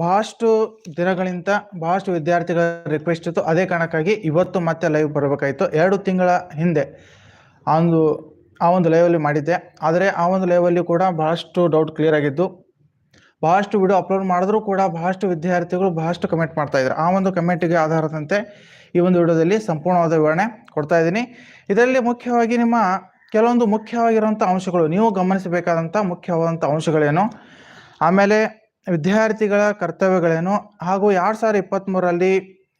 ಬಹಳಷ್ಟು ದಿನಗಳಿಂದ ಬಹಳಷ್ಟು ವಿದ್ಯಾರ್ಥಿಗಳ ರಿಕ್ವೆಸ್ಟ್ ಇತ್ತು. ಅದೇ ಕಾರಣಕ್ಕಾಗಿ ಇವತ್ತು ಮತ್ತೆ ಲೈವ್ ಬರಬೇಕಾಯಿತು. ಎರಡು ತಿಂಗಳ ಹಿಂದೆ ಆ ಒಂದು ಆ ಒಂದು ಲೈವಲ್ಲಿ ಮಾಡಿದ್ದೆ. ಆದರೆ ಆ ಒಂದು ಲೈವಲ್ಲಿ ಕೂಡ ಬಹಳಷ್ಟು ಡೌಟ್ ಕ್ಲಿಯರ್ ಆಗಿದ್ದು ಬಹಳಷ್ಟು ವಿಡಿಯೋ ಅಪ್ಲೋಡ್ ಮಾಡಿದ್ರೂ ಕೂಡ ಬಹಳಷ್ಟು ವಿದ್ಯಾರ್ಥಿಗಳು ಬಹಳಷ್ಟು ಕಮೆಂಟ್ ಮಾಡ್ತಾ ಇದ್ದಾರೆ ಆ ಒಂದು ಕಮೆಂಟಿಗೆ ಆಧಾರದಂತೆ ಈ ಒಂದು ವಿಡಿಯೋದಲ್ಲಿ ಸಂಪೂರ್ಣವಾದ ವಿವರಣೆ ಕೊಡ್ತಾ ಇದ್ದೀನಿ. ಇದರಲ್ಲಿ ಮುಖ್ಯವಾಗಿ ನಿಮ್ಮ ಕೆಲವೊಂದು ಮುಖ್ಯವಾಗಿರುವಂಥ ಅಂಶಗಳು, ನೀವು ಗಮನಿಸಬೇಕಾದಂಥ ಮುಖ್ಯವಾದಂಥ ಅಂಶಗಳೇನು? ಆಮೇಲೆ ವಿದ್ಯಾರ್ಥಿಗಳ ಕರ್ತವ್ಯಗಳೇನು? ಹಾಗೂ ಎರಡು ಸಾವಿರದ ಇಪ್ಪತ್ತ್ಮೂರರಲ್ಲಿ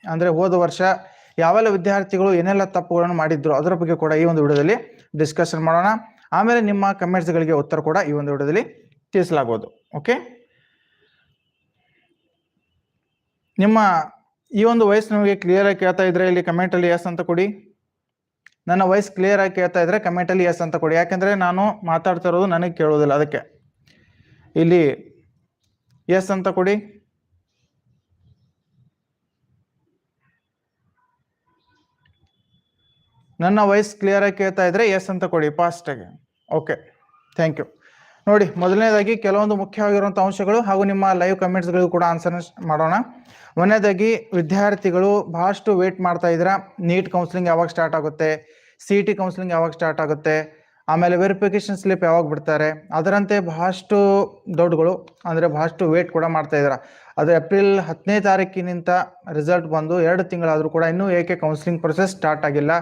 ಅಂದರೆ ಹೋದ ವರ್ಷ ಯಾವೆಲ್ಲ ವಿದ್ಯಾರ್ಥಿಗಳು ಏನೆಲ್ಲ ತಪ್ಪುಗಳನ್ನು ಮಾಡಿದ್ರು? ಅದರ ಬಗ್ಗೆ ಕೂಡ ಈ ಒಂದು ವಿಡಿಯೋದಲ್ಲಿ ಡಿಸ್ಕಷನ್ ಮಾಡೋಣ. ಆಮೇಲೆ ನಿಮ್ಮ ಕಮೆಂಟ್ಸ್ಗಳಿಗೆ ಉತ್ತರ ಕೂಡ ಈ ಒಂದು ವಿಡಿಯೋದಲ್ಲಿ ತಿಳಿಸಲಾಗೋದು ಓಕೆ ನಿಮ್ಮ ಈ ಒಂದು ವಯಸ್ಸು ನಿಮಗೆ ಕ್ಲಿಯರ್ ಆಗಿ ಕೇಳ್ತಾ ಇದ್ರೆ ಇಲ್ಲಿ ಕಮೆಂಟಲ್ಲಿ ಎಸ್ ಅಂತ ಕೊಡಿ. ನನ್ನ ವಾಯ್ಸ್ ಕ್ಲಿಯರ್ ಆಗಿ ಕೇಳ್ತಾ ಇದ್ರೆ ಕಮೆಂಟಲ್ಲಿ ಎಸ್ ಅಂತ ಕೊಡಿ. ಯಾಕೆಂದರೆ ನಾನು ಮಾತಾಡ್ತಾ ಇರೋದು ನನಗೆ ಕೇಳೋದಿಲ್ಲ ಅದಕ್ಕೆ. ಇಲ್ಲಿ ಎಸ್ ಅಂತ ಕೊಡಿ. ನನ್ನ ವಾಯ್ಸ್ ಕ್ಲಿಯರ್ ಆಗಿ ಕೇಳ್ತಾ ಇದ್ರೆ ಎಸ್ ಅಂತ ಕೊಡಿ ಫಾಸ್ಟಾಗಿ ಓಕೆ ಥ್ಯಾಂಕ್ ಯು ನೋಡಿ, ಮೊದಲನೇದಾಗಿ ಕೆಲವೊಂದು ಮುಖ್ಯವಾಗಿರುವಂಥ ಅಂಶಗಳು ಹಾಗೂ ನಿಮ್ಮ ಲೈವ್ ಕಮೆಂಟ್ಸ್ಗಳಿಗೂ ಕೂಡ ಆನ್ಸರ್ ಮಾಡೋಣ. ಒಂದನೇದಾಗಿ ವಿದ್ಯಾರ್ಥಿಗಳು ಬಹಳಷ್ಟು ವೇಟ್ ಮಾಡ್ತಾ ಇದ್ದೀರಾ. ನೀಟ್ ಕೌನ್ಸಿಲಿಂಗ್ ಯಾವಾಗ ಸ್ಟಾರ್ಟ್ ಆಗುತ್ತೆ? ಸಿ ಟಿ ಕೌನ್ಸಿಲಿಂಗ್ ಯಾವಾಗ ಸ್ಟಾರ್ಟ್ ಆಗುತ್ತೆ? ಆಮೇಲೆ ವೆರಿಫಿಕೇಶನ್ ಸ್ಲಿಪ್ ಯಾವಾಗ ಬಿಡ್ತಾರೆ? ಅದರಂತೆ ಬಹಳಷ್ಟು ದೊಡ್ಡಗಳು ಅಂದರೆ ಬಹಳಷ್ಟು ವೇಟ್ ಕೂಡ ಮಾಡ್ತಾ ಇದ್ದಾರೆ ಅದು ಏಪ್ರಿಲ್ ಹತ್ತನೇ ತಾರೀಕಿನಿಂದ ರಿಸಲ್ಟ್ ಬಂದು ಎರಡು ತಿಂಗಳಾದರೂ ಕೂಡ ಇನ್ನೂ ಏಕೆ ಕೌನ್ಸಿಲಿಂಗ್ ಪ್ರೊಸೆಸ್ ಸ್ಟಾರ್ಟ್ ಆಗಿಲ್ಲ.